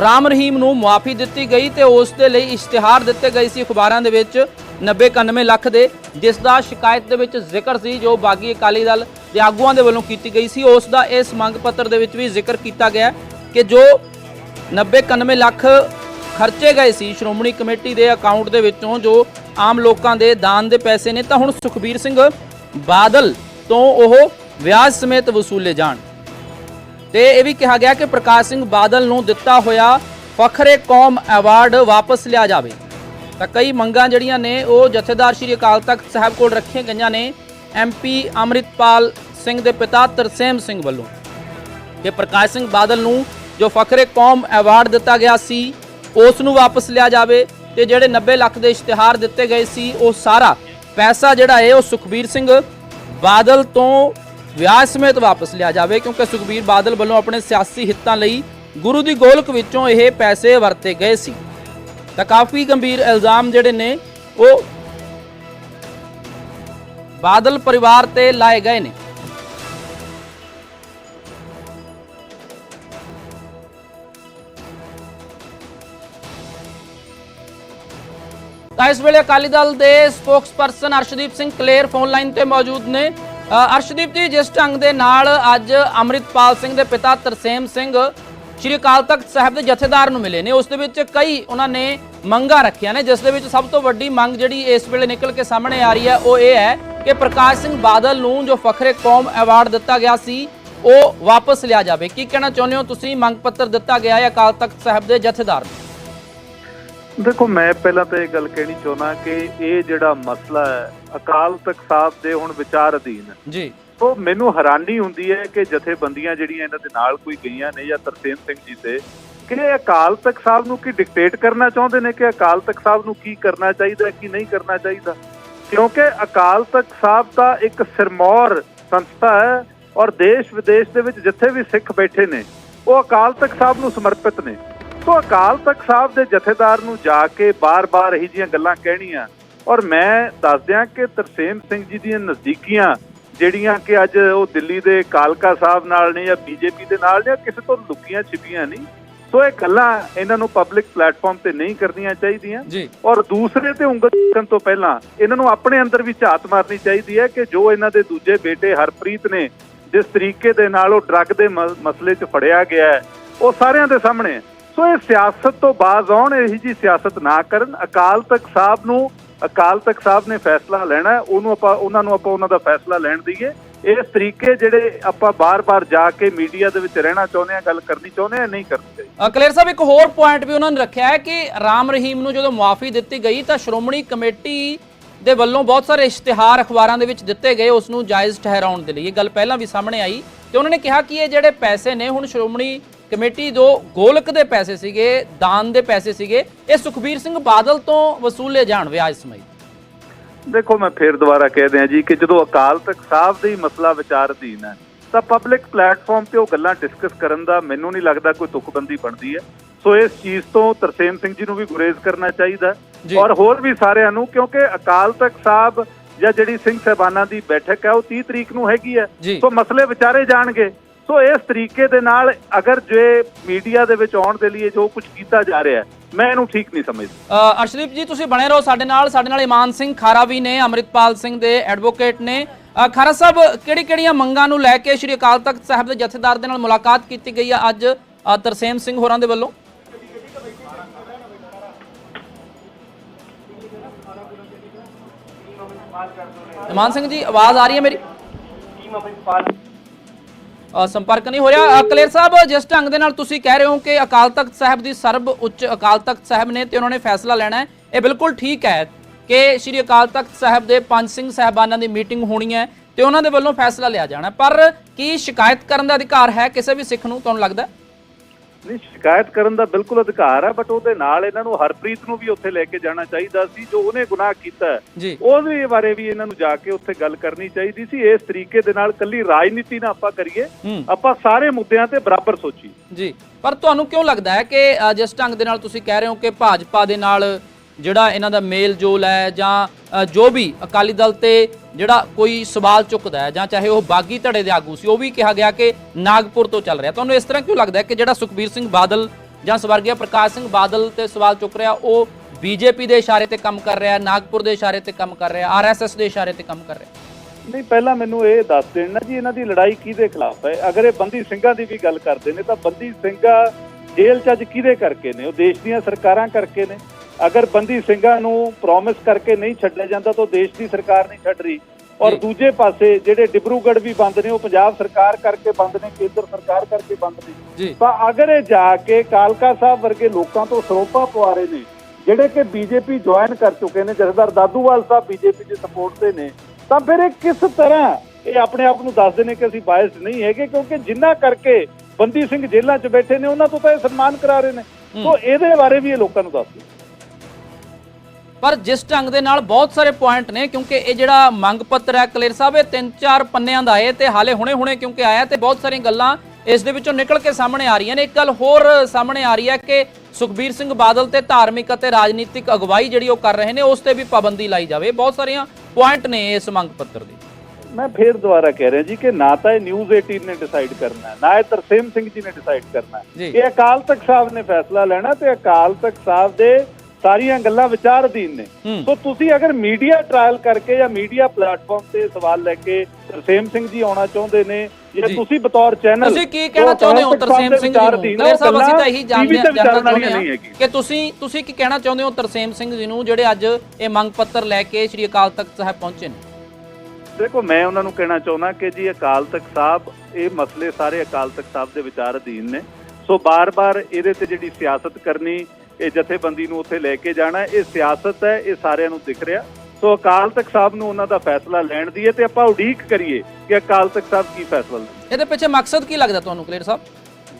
ਰਾਮ ਰਹੀਮ ਨੂੰ ਮੁਆਫੀ ਦਿੱਤੀ ਗਈ ਤੇ ਉਸ ਦੇ ਲਈ ਇਸ਼ਤਿਹਾਰ ਦਿੱਤੇ ਗਏ ਸੀ ਅਖਬਾਰਾਂ ਦੇ ਵਿੱਚ 90 91 ਲੱਖ ਦੇ, ਜਿਸ ਦਾ ਸ਼ਿਕਾਇਤ ਦੇ ਵਿੱਚ ਜ਼ਿਕਰ ਸੀ, ਜੋ ਬਾਗੀ ਅਕਾਲੀ ਦਲ ਦੇ ਆਗੂਆਂ ਦੇ ਵੱਲੋਂ ਕੀਤੀ ਗਈ ਸੀ। ਉਸ ਦਾ ਇਸ ਮੰਗ ਪੱਤਰ ਦੇ ਵਿੱਚ ਵੀ ਜ਼ਿਕਰ ਕੀਤਾ ਗਿਆ ਕਿ ਜੋ 90 91 ਲੱਖ ਖਰਚੇ ਗਏ ਸੀ ਸ਼੍ਰੋਮਣੀ ਕਮੇਟੀ ਦੇ ਅਕਾਊਂਟ ਦੇ ਵਿੱਚੋਂ, ਜੋ ਆਮ ਲੋਕਾਂ ਦੇ ਦਾਨ ਦੇ ਪੈਸੇ ਨੇ, ਤਾਂ ਹੁਣ ਸੁਖਬੀਰ ਸਿੰਘ ਬਾਦਲ ਤੋਂ ਉਹ ਵਿਆਜ ਸਮੇਤ ਵਸੂਲੇ ਜਾਣ। ਤੇ ਇਹ ਵੀ ਕਿਹਾ ਗਿਆ ਕਿ ਪ੍ਰਕਾਸ਼ ਸਿੰਘ ਬਾਦਲ ਨੂੰ ਦਿੱਤਾ ਹੋਇਆ ਫਖਰੇ ਕੌਮ ਅਵਾਰਡ ਵਾਪਸ ਲਿਆ ਜਾਵੇ। ਤਾਂ ਕਈ ਮੰਗਾਂ ਜਿਹੜੀਆਂ ਨੇ, ਉਹ ਜਥੇਦਾਰ ਸ਼੍ਰੀ ਅਕਾਲ ਤਖਤ ਸਾਹਿਬ ਕੋਲ ਰੱਖੀਆਂ ਗਈਆਂ ਨੇ ਐਮਪੀ ਅੰਮ੍ਰਿਤਪਾਲ ਸਿੰਘ ਦੇ ਪਿਤਾ ਤਰਸੇਮ ਸਿੰਘ ਵੱਲੋਂ। ਕਿ ਪ੍ਰਕਾਸ਼ ਸਿੰਘ ਬਾਦਲ ਨੂੰ ਜੋ ਫਖਰੇ ਕੌਮ ਅਵਾਰਡ ਦਿੱਤਾ ਗਿਆ ਸੀ ਉਸ ਨੂੰ ਵਾਪਸ ਲਿਆ ਜਾਵੇ ਤੇ ਜਿਹੜੇ 90 ਲੱਖ ਦੇ ਇਸ਼ਤਿਹਾਰ ਦਿੱਤੇ ਗਏ ਸੀ, ਉਹ ਸਾਰਾ ਪੈਸਾ ਜਿਹੜਾ ਹੈ, ਉਹ ਸੁਖਬੀਰ ਸਿੰਘ ਬਾਦਲ ਤੋਂ ਵਿਆਜ ਸਮੇਤ ਵਾਪਸ ਲਿਆ ਜਾਵੇ, ਕਿਉਂਕਿ ਸੁਖਬੀਰ ਬਾਦਲ ਵੱਲੋਂ ਆਪਣੇ ਸਿਆਸੀ ਹਿੱਤਾਂ ਲਈ ਗੁਰੂ ਦੀ ਗੋਲਕ ਵਿੱਚੋਂ ਇਹ ਪੈਸੇ ਵਰਤੇ ਗਏ ਸੀ। ਤਾਂ ਕਾਫੀ ਗੰਭੀਰ ਇਲਜ਼ਾਮ ਜਿਹੜੇ ਨੇ, ਉਹ ਬਾਦਲ ਪਰਿਵਾਰ ਤੇ ਲਾਏ ਗਏ ਨੇ। ਤਾਂ ਇਸ ਵੇਲੇ ਅਕਾਲੀ ਦਲ ਦੇ spokesperson Arshdeep Singh Kaler phone line ਤੇ ਮੌਜੂਦ ਨੇ। ਅਰਸ਼ਦੀਪ ਜੀ, ਜਿਸ ਢੰਗ ਦੇ ਨਾਲ ਅੱਜ ਅੰਮ੍ਰਿਤਪਾਲ ਸਿੰਘ ਦੇ ਪਿਤਾ ਤਰਸੇਮ ਸਿੰਘ ਸ਼੍ਰੀ ਅਕਾਲ ਤਖਤ ਸਾਹਿਬ ਦੇ ਜਥੇਦਾਰ ਨੂੰ ਮਿਲੇ ਨੇ। ਉਸ ਦੇ ਵਿੱਚ ਕਈ ਉਹਨਾਂ ਨੇ ਮੰਗਾਂ ਰੱਖੀਆਂ ਨੇ, ਜਿਸ ਦੇ ਵਿੱਚ ਸਭ ਤੋਂ ਵੱਡੀ ਮੰਗ ਜਿਹੜੀ ਇਸ ਵੇਲੇ ਨਿਕਲ ਕੇ ਸਾਹਮਣੇ ਆ ਰਹੀ ਹੈ, ਉਹ ਇਹ ਹੈ ਕਿ ਪ੍ਰਕਾਸ਼ ਸਿੰਘ ਬਾਦਲ ਨੂੰ ਜੋ ਫਖਰੇ ਕੌਮ ਅਵਾਰਡ ਦਿੱਤਾ ਗਿਆ ਸੀ, ਉਹ ਵਾਪਸ ਲਿਆ ਜਾਵੇ। ਕੀ ਕਹਿਣਾ ਚਾਹੁੰਦੇ ਹੋ? ਤੁਸੀਂ ਮੰਗ ਪੱਤਰ ਦਿੱਤਾ ਗਿਆ ਹੈ ਅਕਾਲ ਤਖਤ ਸਾਹਿਬ ਦੇ ਜਥੇਦਾਰ ਨੂੰ। ਦੇਖੋ ਮੈਂ ਪਹਿਲਾਂ ਤਾਂ ਇਹ ਗੱਲ ਕਹਿਣੀ ਚਾਹੁੰਦਾ ਕਿ ਇਹ ਜਿਹੜਾ ਮਸਲਾ ਹੈ ਅਕਾਲ ਤਖਤ ਸਾਹਿਬ ਦੇ ਹੁਣ ਵਿਚਾਰ ਅਧੀਨ ਹੈ। ਜੀ। ਸੋ ਮੈਨੂੰ ਹੈਰਾਨੀ ਹੁੰਦੀ ਹੈ ਕਿ ਜਥੇਬੰਦੀਆਂ ਜਿਹੜੀਆਂ ਇਹਨਾਂ ਦੇ ਨਾਲ ਕੋਈ ਗਈਆਂ ਨੇ ਜਾਂ ਤਰਸੇਮ ਸਿੰਘ ਜੀ ਤੇ ਕਿ ਅਕਾਲ ਤਖਤ ਸਾਹਿਬ ਨੂੰ ਕੀ ਡਿਕਟੇਟ ਕਰਨਾ ਚਾਹੁੰਦੇ ਨੇ ਕਿ ਅਕਾਲ ਤਖਤ ਸਾਹਿਬ ਨੂੰ ਕੀ ਕਰਨਾ ਚਾਹੀਦਾ ਕੀ ਨਹੀਂ ਕਰਨਾ ਚਾਹੀਦਾ? ਕਿਉਂਕਿ ਅਕਾਲ ਤਖਤ ਸਾਹਿਬ ਦਾ ਇੱਕ ਸਿਰਮੌਰ ਸੰਸਥਾ ਹੈ ਔਰ ਦੇਸ਼ ਵਿਦੇਸ਼ ਦੇ ਵਿੱਚ ਜਿੱਥੇ ਵੀ ਸਿੱਖ ਬੈਠੇ ਨੇ ਉਹ ਅਕਾਲ ਤਖਤ ਸਾਹਿਬ ਨੂੰ ਸਮਰਪਿਤ ਨੇ। ਸੋ ਅਕਾਲ ਤਖਤ ਸਾਹਿਬ ਦੇ ਜਥੇਦਾਰ ਨੂੰ ਜਾ ਕੇ ਬਾਰ-ਬਾਰ ਇਹੀ ਜੀਆਂ ਗੱਲਾਂ ਕਹਿਣੀਆਂ। ਔਰ ਮੈਂ ਦੱਸ ਦਿਆਂ ਕਿ ਤਰਸੇਮ ਸਿੰਘ ਜੀ ਦੀਆਂ ਨਜ਼ਦੀਕੀਆਂ ਜਿਹੜੀਆਂ ਕਿ ਅੱਜ ਉਹ ਦਿੱਲੀ ਦੇ ਕਾਲਕਾ ਸਾਹਿਬ ਨਾਲ ਨੇ ਜਾਂ ਬੀਜੇਪੀ ਦੇ ਨਾਲ ਨੇ ਕਿਸੇ ਤੋਂ ਲੁਕੀਆਂ ਛਿਪੀਆਂ ਨਹੀਂ। ਸੋ ਇਹ ਗੱਲਾਂ ਇਹਨਾਂ ਨੂੰ ਪਬਲਿਕ ਪਲੇਟਫਾਰਮ ਤੇ ਨਹੀਂ ਕਰਨੀਆਂ ਚਾਹੀਦੀਆਂ। ਔਰ ਦੂਸਰੇ ਤੇ ਉਂਗਲ ਚੁੱਕਣ ਤੋਂ ਪਹਿਲਾਂ ਇਹਨਾਂ ਨੂੰ ਆਪਣੇ ਅੰਦਰ ਵੀ ਝਾਤ ਮਾਰਨੀ ਚਾਹੀਦੀ ਹੈ ਕਿ ਜੋ ਇਹਨਾਂ ਦੇ ਦੂਜੇ ਬੇਟੇ ਹਰਪ੍ਰੀਤ ਨੇ ਜਿਸ ਤਰੀਕੇ ਦੇ ਨਾਲ ਉਹ ਡਰੱਗ ਦੇ ਮਸਲੇ 'ਚ ਫੜਿਆ ਗਿਆ ਹੈ ਉਹ ਸਾਰਿਆਂ ਦੇ ਸਾਹਮਣੇ ਹੈ। ਸੋ ਇਹ ਸਿਆਸਤ ਤੋਂ ਬਾਜ਼ ਆਉਣ, ਇਹੀ ਜੀ ਸਿਆਸਤ ਨਾ ਕਰਨ। ਅਕਾਲ ਤਖਤ ਸਾਹਿਬ ਨੂੰ, ਅਕਾਲ ਤਖਤ ਸਾਹਿਬ ਨੇ ਫੈਸਲਾ ਲੈਣਾ ਉਹਨੂੰ ਆਪਾਂ, ਉਹਨਾਂ ਨੂੰ ਆਪਾਂ ਉਹਨਾਂ ਦਾ ਫੈਸਲਾ ਲੈਣ ਦਈਏ। ਇਸ ਤਰੀਕੇ ਜਿਹੜੇ ਆਪਾਂ ਬਾਰ-ਬਾਰ ਜਾ ਕੇ ਮੀਡੀਆ ਦੇ ਵਿੱਚ ਰਹਿਣਾ ਚਾਹੁੰਦੇ ਆ ਗੱਲ ਕਰਨੀ ਚਾਹੁੰਦੇ ਆ ਨਹੀਂ ਕਰਨੀ ਚਾਹੀਦੀ। ਕਲੇਰ ਸਾਹਿਬ, ਇੱਕ ਹੋਰ ਪੁਆਇੰਟ ਵੀ ਉਹਨਾਂ ਨੇ ਰੱਖਿਆ ਹੈ ਕਿ ਰਾਮ ਰਹੀਮ ਨੂੰ ਜਦੋਂ ਮੁਆਫੀ ਦਿੱਤੀ ਗਈ, ਤਾਂ ਸ਼੍ਰੋਮਣੀ ਕਮੇਟੀ ਦੇ ਵੱਲੋਂ ਬਹੁਤ ਸਾਰੇ ਇਸ਼ਤਿਹਾਰ ਅਖਬਾਰਾਂ ਦੇ ਵਿੱਚ ਦਿੱਤੇ ਗਏ, ਉਸ ਨੂੰ ਜਾਇਜ਼ ਠਹਿਰਾਉਣ ਦੇ ਲਈ। ਇਹ ਗੱਲ ਪਹਿਲਾਂ ਵੀ ਸਾਹਮਣੇ ਆਈ ਤੇ ਉਹਨਾਂ ਨੇ ਕਿਹਾ ਕਿ ਇਹ ਜਿਹੜੇ ਪੈਸੇ ਨੇ, ਹੁਣ ਸ਼੍ਰੋਮਣੀ ਕਮੇਟੀ ਜੋ ਗੋਲਕ ਦੇ ਪੈਸੇ ਸੀਗੇ ਦਾਨ ਦੇ ਪੈਸੇ ਸੀਗੇ ਇਹ ਸੁਖਬੀਰ ਸਿੰਘ ਬਾਦਲ ਤੋਂ ਵਸੂਲੇ ਜਾਣ ਵਿਆਜ ਸਮੇਤ ਦੇਖੋ ਮੈਂ ਫੇਰ ਦੁਬਾਰਾ ਕਹਿ ਦਿਆਂ ਜੀ ਕਿ ਜਦੋਂ ਅਕਾਲ ਤਖਤ ਸਾਹਿਬ ਦਾ ਮਸਲਾ ਵਿਚਾਰ ਅਧੀਨ ਹੈ ਤਾਂ ਪਬਲਿਕ ਪਲੇਟਫਾਰਮ ਤੇ ਉਹ ਗੱਲਾਂ ਡਿਸਕਸ ਕਰਨ ਦਾ ਮੈਨੂੰ ਨਹੀਂ ਲੱਗਦਾ ਕੋਈ ਤੁਕਬੰਦੀ ਬਣਦੀ ਹੈ ਸੋ ਇਸ ਚੀਜ਼ ਤੋਂ ਤਰਸੇਮ ਸਿੰਘ ਜੀ ਨੂੰ ਵੀ ਗੁਰੇਜ਼ ਕਰਨਾ ਚਾਹੀਦਾ। ਔਰ ਹੋਰ ਵੀ ਸਾਰਿਆਂ ਨੂੰ ਕਿਉਂਕਿ ਅਕਾਲ ਤਖਤ ਸਾਹਿਬ ਜਾਂ ਜਿਹੜੀ ਸਿੰਘ ਸਾਹਿਬਾਨਾਂ ਦੀ ਬੈਠਕ ਹੈ ਉਹ 30 ਤਰੀਕ ਨੂੰ ਹੈਗੀ ਹੈ। ਸੋ ਮਸਲੇ ਵਿਚਾਰੇ ਜਾਣਗੇ ਸੋ ਇਸ ਤਰੀਕੇ ਦੇ ਨਾਲ ਅਗਰ ਜੇ ਮੀਡੀਆ ਦੇ ਵਿੱਚ ਆਉਣ ਦੇ ਲਈ ਜੋ ਕੁਝ ਕੀਤਾ ਜਾ ਰਿਹਾ ਹੈ ਮੈਂ ਇਹਨੂੰ ਠੀਕ ਨਹੀਂ ਸਮਝਦਾ। ਅ, ਅਰਸ਼ਦੀਪ ਜੀ ਤੁਸੀਂ ਬਣੇ ਰਹੋ ਸਾਡੇ ਨਾਲ। ਸਾਡੇ ਨਾਲ ਇਮਾਨ ਸਿੰਘ ਖਾਰਾ ਵੀ ਨੇ ਅਮਰਿਤਪਾਲ ਸਿੰਘ ਦੇ ਐਡਵੋਕੇਟ ਨੇ। ਖਾਰਾ ਸਾਹਿਬ ਕਿਹੜੀ ਕਿਹੜੀਆਂ ਮੰਗਾਂ ਨੂੰ ਲੈ ਕੇ ਸ਼੍ਰੀ ਅਕਾਲ ਤਖਤ ਸਾਹਿਬ ਦੇ ਜਥੇਦਾਰ ਦੇ ਨਾਲ ਮੁਲਾਕਾਤ ਕੀਤੀ ਗਈ ਹੈ ਅੱਜ ਤਰਸੇਮ ਸਿੰਘ ਹੋਰਾਂ ਦੇ ਵੱਲੋਂ? ਇਮਾਨ ਸਿੰਘ ਜੀ ਆਵਾਜ਼ ਆ ਰਹੀ ਹੈ ਮੇਰੀ? ਅ, ਸੰਪਰਕ ਨਹੀਂ ਹੋ ਰਿਹਾ। ਕਲੇਰ ਸਾਹਿਬ, ਜਿਸ ਢੰਗ ਦੇ ਨਾਲ ਤੁਸੀਂ ਕਹਿ ਰਹੇ ਹੋ ਕਿ ਅਕਾਲ ਤਖਤ ਸਾਹਿਬ ਦੀ ਸਰਬ ਉੱਚ ਅਕਾਲ ਤਖਤ ਸਾਹਿਬ ਨੇ ਤੇ ਉਹਨਾਂ ਨੇ ਫੈਸਲਾ ਲੈਣਾ ਹੈ, ਇਹ ਬਿਲਕੁਲ ਠੀਕ ਹੈ ਕਿ ਸ਼੍ਰੀ ਅਕਾਲ ਤਖਤ ਸਾਹਿਬ ਦੇ ਪੰਜ ਸਿੰਘ ਸਾਹਿਬਾਨਾਂ ਦੀ ਮੀਟਿੰਗ ਹੋਣੀ ਹੈ ਤੇ ਉਹਨਾਂ ਦੇ ਵੱਲੋਂ ਫੈਸਲਾ ਲਿਆ ਜਾਣਾ ਪਰ ਕੀ ਸ਼ਿਕਾਇਤ ਕਰਨ ਦਾ ਅਧਿਕਾਰ ਹੈ? ਕਿਸੇ ਵੀ ਸਿੱਖ ਨੂੰ, ਤੁਹਾਨੂੰ ਲੱਗਦਾ ਨਹੀਂ ਸ਼ਿਕਾਇਤ ਕਰਨ ਦਾ ਬਿਲਕੁਲ ਅਧਿਕਾਰ ਹੈ ਬਟ ਉਹਦੇ ਨਾਲ ਇਹਨਾਂ ਨੂੰ ਹਰਪ੍ਰੀਤ ਨੂੰ ਵੀ ਉੱਥੇ ਲੈ ਕੇ ਜਾਣਾ ਚਾਹੀਦਾ ਸੀ ਜੋ ਉਹਨੇ ਗੁਨਾਹ ਕੀਤਾ ਉਹਦੇ ਬਾਰੇ ਵੀ ਇਹਨਾਂ ਨੂੰ ਜਾ ਕੇ ਉੱਥੇ ਗੱਲ ਕਰਨੀ ਚਾਹੀਦੀ ਸੀ। ਇਸ ਤਰੀਕੇ ਦੇ ਨਾਲ ਕੱਲੀ ਰਾਜਨੀਤੀ ਨਾ ਆਪਾਂ ਕਰੀਏ ਆਪਾਂ ਸਾਰੇ ਮੁੱਦਿਆਂ ਤੇ ਬਰਾਬਰ ਸੋਚੀਏ। ਜੀ। ਪਰ ਤੁਹਾਨੂੰ ਕਿਉਂ ਲੱਗਦਾ ਹੈ ਕਿ ਜਿਸ ਢੰਗ ਦੇ ਨਾਲ ਤੁਸੀਂ ਕਹਿ ਰਹੇ ਹੋ ਕਿ ਭਾਜਪਾ ਦੇ ਨਾਲ ਜਿਹੜਾ ਇਹਨਾਂ ਦਾ ਮੇਲ ਜੋਲ ਹੈ ਜਾਂ ਜੋ ਵੀ ਅਕਾਲੀ ਦਲ ਤੇ ਜਿਹੜਾ ਕੋਈ ਸਵਾਲ ਚੁੱਕਦਾ ਹੈ ਜਾਂ ਚਾਹੇ ਉਹ ਬਾਗੀ ਧੜੇ ਦੇ ਆਗੂ ਸੀ, ਉਹ ਵੀ ਕਿਹਾ ਗਿਆ ਕਿ ਨਾਗਪੁਰ ਤੋਂ ਚੱਲ ਰਿਹਾ। ਤੁਹਾਨੂੰ ਇਸ ਤਰ੍ਹਾਂ ਕਿਉਂ ਲੱਗਦਾ ਹੈ ਕਿ ਜਿਹੜਾ ਸੁਖਬੀਰ ਸਿੰਘ ਬਾਦਲ ਜਾਂ ਸਵਰਗੀయ ਪ੍ਰਕਾਸ਼ ਸਿੰਘ ਬਾਦਲ ਤੇ ਸਵਾਲ ਚੁੱਕ ਰਿਹਾ, ਉਹ ਬੀਜੇਪੀ ਦੇ ਇਸ਼ਾਰੇ ਤੇ ਕੰਮ ਕਰ ਰਿਹਾ, ਨਾਗਪੁਰ ਦੇ ਇਸ਼ਾਰੇ ਤੇ ਕੰਮ ਕਰ ਰਿਹਾ, ਆਰਐਸਐਸ ਦੇ ਇਸ਼ਾਰੇ ਤੇ ਕੰਮ ਕਰ ਰਿਹਾ? ਨਹੀਂ, ਪਹਿਲਾਂ ਮੈਨੂੰ ਇਹ ਦੱਸ ਦੇਣ ਨਾ ਜੀ, ਇਹਨਾਂ ਦੀ ਲੜਾਈ ਕਿਹਦੇ ਖਿਲਾਫ ਹੈ? ਅਗਰ ਇਹ ਬੰਦੀ ਸਿੰਘਾਂ ਦੀ ਵੀ ਗੱਲ ਕਰਦੇ ਨੇ, ਤਾਂ ਬੰਦੀ ਸਿੰਘਾਂ ਜੇਲ੍ਹ ਚ ਅੱਜ ਕਿਹਦੇ ਕਰਕੇ ਨੇ? ਉਹ ਦੇਸ਼ ਦੀਆਂ ਸਰਕਾਰਾਂ ਕਰਕੇ ਨੇ। ਅਗਰ ਬੰਦੀ ਸਿੰਘਾਂ ਨੂੰ ਪ੍ਰੋਮਿਸ ਕਰਕੇ ਨਹੀਂ ਛੱਡਿਆ ਜਾਂਦਾ ਤਾਂ ਦੇਸ਼ ਦੀ ਸਰਕਾਰ ਨਹੀਂ ਛੱਡ ਰਹੀ। ਔਰ। ਦੂਜੇ ਪਾਸੇ ਜਿਹੜੇ ਡਿਬਰੂਗੜ੍ਹ ਵੀ ਬੰਦ ਨੇ ਉਹ ਪੰਜਾਬ ਸਰਕਾਰ ਕਰਕੇ ਬੰਦ ਨੇ ਕੇਂਦਰ ਸਰਕਾਰ ਕਰਕੇ ਬੰਦ ਨੇ। ਤਾਂ ਅਗਰ ਇਹ ਜਾ ਕੇ ਕਾਲਕਾ ਸਾਹਿਬ ਵਰਗੇ ਲੋਕਾਂ ਤੋਂ ਸਰੋਪਾ ਪਵਾ ਰਹੇ ਨੇ ਜਿਹੜੇ ਕਿ ਬੀਜੇਪੀ ਜੁਆਇਨ ਕਰ ਚੁੱਕੇ ਨੇ ਜਥੇਦਾਰ ਦਾਦੂਵਾਲ ਸਾਹਿਬ ਬੀਜੇਪੀ ਦੀ ਸਪੋਰਟ ਤੇ ਨੇ ਤਾਂ ਫਿਰ ਇਹ ਕਿਸ ਤਰ੍ਹਾਂ ਇਹ ਆਪਣੇ ਆਪ ਨੂੰ ਦੱਸਦੇ ਨੇ ਕਿ ਅਸੀਂ ਬਾਇਸਡ ਨਹੀਂ ਹੈਗੇ? ਕਿਉਂਕਿ ਜਿੰਨਾ ਕਰਕੇ ਬੰਦੀ ਸਿੰਘ ਜੇਲ੍ਹਾਂ 'ਚ ਬੈਠੇ ਨੇ ਉਹਨਾਂ ਤੋਂ ਤਾਂ ਇਹ ਸਨਮਾਨ ਕਰਾ ਰਹੇ ਨੇ। ਸੋ ਇਹਦੇ ਬਾਰੇ ਵੀ ਇਹ ਲੋਕਾਂ ਨੂੰ ਦੱਸਦੇ ਪਰ ਜਿਸ ਢੰਗ ਦੇ ਨਾਲ ਬਹੁਤ ਸਾਰੇ ਪੁਆਇੰਟ ਨੇ ਕਿਉਂਕਿ ਇਹ ਜਿਹੜਾ ਮੰਗ ਪੱਤਰ ਹੈ ਕਲੇਰ ਸਾਹਿਬ ਇਹ ਤਿੰਨ ਚਾਰ ਪੰਨਿਆਂ ਦਾ ਹੈ ਤੇ ਹਾਲੇ ਹੁਣੇ-ਹੁਣੇ ਕਿਉਂਕਿ ਆਇਆ ਤੇ ਬਹੁਤ ਸਾਰੀਆਂ ਗੱਲਾਂ ਇਸ ਦੇ ਵਿੱਚੋਂ ਨਿਕਲ ਕੇ ਸਾਹਮਣੇ ਆ ਰਹੀਆਂ ਨੇ। ਇੱਕ ਗੱਲ ਹੋਰ ਸਾਹਮਣੇ ਆ ਰਹੀ ਹੈ ਕਿ ਸੁਖਬੀਰ ਸਿੰਘ ਬਾਦਲ ਤੇ ਧਾਰਮਿਕ ਅਤੇ ਰਾਜਨੀਤਿਕ ਅਗਵਾਈ ਜਿਹੜੀ ਉਹ ਕਰ ਰਹੇ ਨੇ ਉਸ ਤੇ ਵੀ ਪਾਬੰਦੀ ਲਾਈ ਜਾਵੇ। ਬਹੁਤ ਸਾਰੀਆਂ ਪੁਆਇੰਟ ਨੇ ਇਸ ਮੰਗ ਪੱਤਰ ਦੇ। ਮੈਂ ਫੇਰ ਦੁਬਾਰਾ ਕਹਿ ਰਿਹਾ ਜੀ ਕਿ ਨਾ ਤਾਂ ਇਹ ਨਿਊਜ਼ 18 ਨੇ ਡਿਸਾਈਡ ਕਰਨਾ ਨਾ ਇਹ ਤਰਸੇਮ ਸਿੰਘ ਜੀ ਨੇ ਡਿਸਾਈਡ ਕਰਨਾ। ਇਹ ਅਕਾਲ ਤਖਤ ਸਾਹਿਬ ਨੇ ਫੈਸਲਾ ਲੈਣਾ ਤੇ ਅਕਾਲ ਤਖਤ ਸਾਹਿਬ ਦੇ ਸਾਰੀਆਂ ਗੱਲਾਂ ਵਿਚਾਰ ਅਧੀਨ ਨੇ। ਸੋ ਤੁਸੀਂ ਅਗਰ ਮੀਡੀਆ ਟ੍ਰਾਇਲ ਕਰਕੇ ਜਾਂ ਮੀਡੀਆ ਪਲੇਟਫਾਰਮ ਤੇ ਸਵਾਲ ਲੈ ਕੇ ਤਰਸੇਮ ਸਿੰਘ ਜੀ ਆਉਣਾ ਚਾਹੁੰਦੇ ਨੇ ਜਾਂ। ਤੁਸੀਂ ਬਤੌਰ ਚੈਨਲ ਤੁਸੀਂ ਕੀ ਕਹਿਣਾ ਚਾਹੁੰਦੇ ਹੋ ਤਰਸੇਮ ਸਿੰਘ ਜੀ ਨੂੰ? ਸਾਹਿਬ ਅਸੀਂ ਤਾਂ ਇਹੀ ਜਾਣਦੇ ਜਾਣਨਾ ਚਾਹੁੰਦੇ ਹਾਂ ਕਿ ਤੁਸੀਂ ਤੁਸੀਂ ਕੀ ਕਹਿਣਾ ਚਾਹੁੰਦੇ ਹੋ ਤਰਸੇਮ ਸਿੰਘ ਜੀ ਨੂੰ ਜਿਹੜੇ ਅੱਜ ਇਹ ਮੰਗ ਪੱਤਰ ਲੈ ਕੇ ਸ੍ਰੀ ਅਕਾਲ ਤਖਤ ਸਾਹਿਬ ਪਹੁੰਚੇ ਨੇ? ਦੇਖੋ ਮੈਂ ਉਹਨਾਂ ਨੂੰ ਕਹਿਣਾ ਚਾਹੁੰਦਾ ਕਿ ਜੀ ਅਕਾਲ ਤਖਤ ਸਾਹਿਬ ਇਹ ਮਸਲੇ ਸਾਰੇ ਅਕਾਲ ਤਖਤ ਸਾਹਿਬ ਦੇ ਵਿਚਾਰ ਅਧੀਨ ਨੇ। ਸੋ ਬਾਰ-ਬਾਰ ਇਹਦੇ ਤੇ ਜਿਹੜੀ ਸਿਆਸਤ ਕਰਨੀ ਇਹ ਜਥੇਬੰਦੀ ਨੂੰ ਉੱਥੇ ਲੈ ਕੇ ਜਾਣਾ ਇਹ ਸਿਆਸਤ ਹੈ ਇਹ ਸਾਰਿਆਂ ਨੂੰ ਦਿਖ ਰਿਹਾ। ਸੋ ਅਕਾਲ ਤਖਤ ਸਾਹਿਬ ਨੂੰ ਉਹਨਾਂ ਦਾ ਫੈਸਲਾ ਲੈਣ ਦੀ ਹੈ ਤੇ ਆਪਾਂ ਉਡੀਕ ਕਰੀਏ ਕਿ ਅਕਾਲ ਤਖਤ ਸਾਹਿਬ ਕੀ ਫੈਸਲਾ ਲੈਂਦੇ ਇਹਦੇ ਪਿੱਛੇ ਮਕਸਦ ਕੀ ਲੱਗਦਾ ਤੁਹਾਨੂੰ ਕਲੇਰ ਸਾਹਿਬ?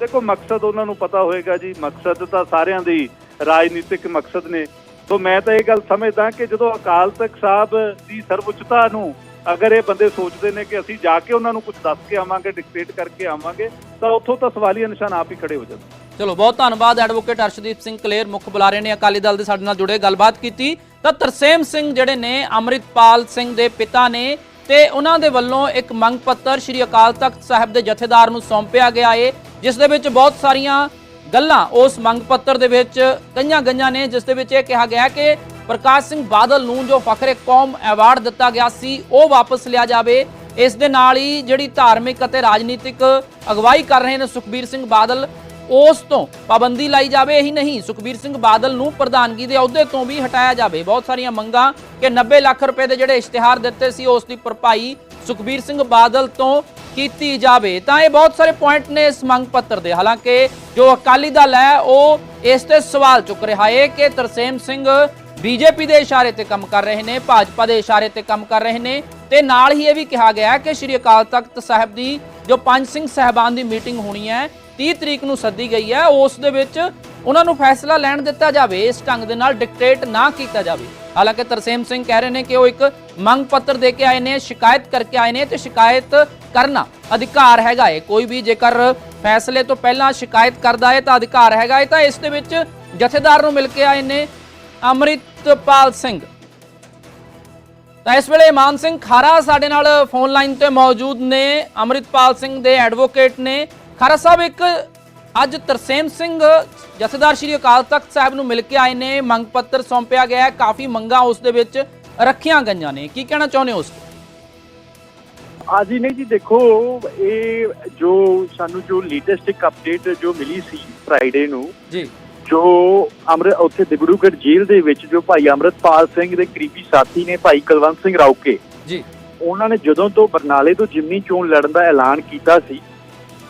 ਦੇਖੋ ਮਕਸਦ ਉਹਨਾਂ ਨੂੰ ਪਤਾ ਹੋਏਗਾ ਜੀ। ਮਕਸਦ ਤਾਂ ਸਾਰਿਆਂ ਦੇ ਰਾਜਨੀਤਿਕ ਮਕਸਦ ਨੇ। ਸੋ ਮੈਂ ਤਾਂ ਇਹ ਗੱਲ ਸਮਝਦਾ ਕਿ ਜਦੋਂ ਅਕਾਲ ਤਖਤ ਸਾਹਿਬ ਦੀ ਸਰਵਉੱਚਤਾ ਨੂੰ ਅਗਰ ਇਹ ਬੰਦੇ ਸੋਚਦੇ ਨੇ ਕਿ ਅਸੀਂ ਜਾ ਕੇ ਉਹਨਾਂ ਨੂੰ ਕੁਝ ਦੱਸ ਕੇ ਆਵਾਂਗੇ ਡਿਕਟੇਟ ਕਰਕੇ ਆਵਾਂਗੇ ਤਾਂ ਉੱਥੋਂ ਤਾਂ ਸਵਾਲੀਆ ਨਿਸ਼ਾਨ ਆਪ ਹੀ ਖੜੇ ਹੋ ਜਾਂਦੇ ਚਲੋ, ਬਹੁਤ ਧੰਨਵਾਦ ਐਡਵੋਕੇਟ ਅਰਸ਼ਦੀਪ ਸਿੰਘ ਕਲੇਰ, ਮੁੱਖ ਬੁਲਾਰੇ ਨੇ ਅਕਾਲੀ ਦਲ ਦੇ ਸਾਡੇ ਨਾਲ ਜੁੜੇ ਗੱਲਬਾਤ ਕੀਤੀ। ਤਾਂ ਤਰਸੇਮ ਸਿੰਘ ਜਿਹੜੇ ਨੇ, ਅੰਮ੍ਰਿਤਪਾਲ ਸਿੰਘ ਦੇ ਪਿਤਾ ਨੇ, ਤੇ ਉਹਨਾਂ ਦੇ ਵੱਲੋਂ ਇੱਕ ਮੰਗ ਪੱਤਰ ਸ੍ਰੀ ਅਕਾਲ ਤਖਤ ਸਾਹਿਬ ਦੇ ਜਥੇਦਾਰ ਨੂੰ ਸੌਂਪਿਆ ਗਿਆ ਏ, ਜਿਸ ਦੇ ਵਿੱਚ ਬਹੁਤ ਸਾਰੀਆਂ ਗੱਲਾਂ ਉਸ ਮੰਗ ਪੱਤਰ ਦੇ ਵਿੱਚ ਕਈਆਂ ਗਈਆਂ ਨੇ, ਜਿਸ ਦੇ ਵਿੱਚ ਇਹ ਕਿਹਾ ਗਿਆ ਕਿ ਪ੍ਰਕਾਸ਼ ਸਿੰਘ ਬਾਦਲ ਨੂੰ ਜੋ ਫਖਰੇ ਕੌਮ ਐਵਾਰਡ ਦਿੱਤਾ ਗਿਆ ਸੀ, ਉਹ ਵਾਪਸ ਲਿਆ ਜਾਵੇ। ਇਸ ਦੇ ਨਾਲ ਹੀ ਜਿਹੜੀ ਧਾਰਮਿਕ ਅਤੇ ਰਾਜਨੀਤਿਕ ਅਗਵਾਈ ਕਰ ਰਹੇ ਨੇ ਸੁਖਬੀਰ ਸਿੰਘ ਬਾਦਲ ਉਸ ਤੋਂ ਪਾਬੰਦੀ ਲਾਈ ਜਾਵੇ, ਇਹੀ ਨਹੀਂ, ਸੁਖਬੀਰ ਸਿੰਘ ਬਾਦਲ ਨੂੰ ਪ੍ਰਧਾਨਗੀ ਦੇ ਅਹੁਦੇ ਤੋਂ ਵੀ ਹਟਾਇਆ ਜਾਵੇ। ਬਹੁਤ ਸਾਰੀਆਂ ਮੰਗਾਂ ਕਿ 90 ਲੱਖ ਰੁਪਏ ਦੇ ਜਿਹੜੇ ਇਸ਼ਤਿਹਾਰ ਦਿੱਤੇ ਸੀ, ਉਸ ਦੀ ਭਰਪਾਈ ਸੁਖਬੀਰ ਸਿੰਘ ਬਾਦਲ ਤੋਂ ਕੀਤੀ ਜਾਵੇ। ਤਾਂ ਇਹ ਬਹੁਤ ਸਾਰੇ ਪੁਆਇੰਟ ਨੇ ਇਸ ਮੰਗ ਪੱਤਰ ਦੇ। ਹਾਲਾਂਕਿ ਜੋ ਅਕਾਲੀ ਦਲ ਹੈ, ਉਹ ਇਸ ਤੇ ਸਵਾਲ ਚੁੱਕ ਰਿਹਾ ਹੈ ਕਿ ਤਰਸੇਮ ਸਿੰਘ ਬੀਜੇਪੀ ਦੇ ਇਸ਼ਾਰੇ ਤੇ ਕੰਮ ਕਰ ਰਹੇ ਨੇ, ਭਾਜਪਾ ਦੇ ਇਸ਼ਾਰੇ ਤੇ ਕੰਮ ਕਰ ਰਹੇ ਨੇ। ਤੇ ਨਾਲ ਹੀ ਇਹ ਵੀ ਕਿਹਾ ਗਿਆ ਕਿ ਸ੍ਰੀ ਅਕਾਲ ਤਖਤ ਸਾਹਿਬ ਦੀ ਜੋ ਪੰਜ ਸਿੰਘ ਸਹਿਬਾਨ ਦੀ ਮੀਟਿੰਗ ਹੋਣੀ ਹੈ 30 ਤਰੀਕ ਨੂੰ ਸੱਦੀ ਗਈ ਹੈ, ਉਸ ਦੇ ਵਿੱਚ ਉਹਨਾਂ ਨੂੰ ਫੈਸਲਾ ਲੈਣ ਦਿੱਤਾ ਜਾਵੇ, ਇਸ ਢੰਗ ਦੇ ਨਾਲ ਡਿਕਟੇਟ ਨਾ ਕੀਤਾ ਜਾਵੇ। ਹਾਲਾਂਕਿ ਤਰਸੇਮ ਸਿੰਘ ਕਹਿ ਰਹੇ ਨੇ ਕਿ ਉਹ ਇੱਕ ਮੰਗ ਪੱਤਰ ਦੇ ਕੇ ਆਏ ਨੇ, ਸ਼ਿਕਾਇਤ ਕਰਕੇ ਆਏ ਨੇ ਤੇ ਸ਼ਿਕਾਇਤ ਕਰਨਾ ਅਧਿਕਾਰ ਹੈਗਾ ਏ। ਕੋਈ ਵੀ ਜੇਕਰ ਫੈਸਲੇ ਤੋਂ ਪਹਿਲਾਂ ਸ਼ਿਕਾਇਤ ਕਰਦਾ ਏ ਤਾਂ ਅਧਿਕਾਰ ਹੈਗਾ ਏ। ਤਾਂ ਇਸ ਦੇ ਵਿੱਚ ਜਥੇਦਾਰ ਨੂੰ ਮਿਲ ਕੇ ਆਏ ਨੇ ਅੰਮ੍ਰਿਤਪਾਲ ਸਿੰਘ। ਤਾਂ ਇਸ ਵੇਲੇ ਮਾਨ ਸਿੰਘ ਖਾਰਾ ਸਾਡੇ ਨਾਲ ਫੋਨ ਲਾਈਨ ਤੇ ਮੌਜੂਦ ਨੇ। ਅੰਮ੍ਰਿਤਪਾਲ ਸਿੰਘ ਦੇ ਐਡਵੋਕੇਟ ਨੇ। ਖਾਰਾ ਸਾਹਿਬ ਇੱਕ ਅੱਜ ਤਰਸੇਮ ਸਿੰਘ ਜਥੇਦਾਰ ਸ਼੍ਰੀ ਅਕਾਲ ਤਖਤ ਸਾਹਿਬ ਨੂੰ ਮਿਲ ਕੇ ਆਏ ਨੇ ਮੰਗ ਪੱਤਰ ਸੌਂਪਿਆ ਗਿਆ ਹੈ ਕਾਫੀ ਮੰਗਾਂ ਉਸ ਦੇ ਵਿੱਚ ਰੱਖੀਆਂ ਗਈਆਂ ਨੇ। ਕੀ ਕਹਿਣਾ ਚਾਹੁੰਦੇ ਹੋ ਉਸ? ਹਾਂਜੀ ਨਹੀਂ ਜੀ ਦੇਖੋ ਇਹ ਜੋ ਸਾਨੂੰ ਜੋ ਲੇਟੈਸਟ ਇੱਕ ਅਪਡੇਟ ਜੋ ਮਿਲੀ ਸੀ ਫਰਾਈਡੇ ਨੂੰ ਜੀ। ਜੋ ਅਮਰ ਉੱਥੇ ਦਿਬੜੂਗੜ੍ਹ ਜੇਲ੍ਹ ਦੇ ਵਿੱਚ ਜੋ ਭਾਈ ਅਮਰਤਪਾਲ ਸਿੰਘ ਦੇ ਕਰੀਬੀ ਸਾਥੀ ਨੇ ਭਾਈ ਕੁਲਵੰਤ ਸਿੰਘ ਰੌਕੇ ਜੀ। ਉਹਨਾਂ ਨੇ ਜਦੋਂ ਤੋਂ ਬਰਨਾਲੇ ਤੋਂ ਜਿਮਨੀ ਚੋਣ ਲੜਨ ਦਾ ਐਲਾਨ ਕੀਤਾ ਸੀ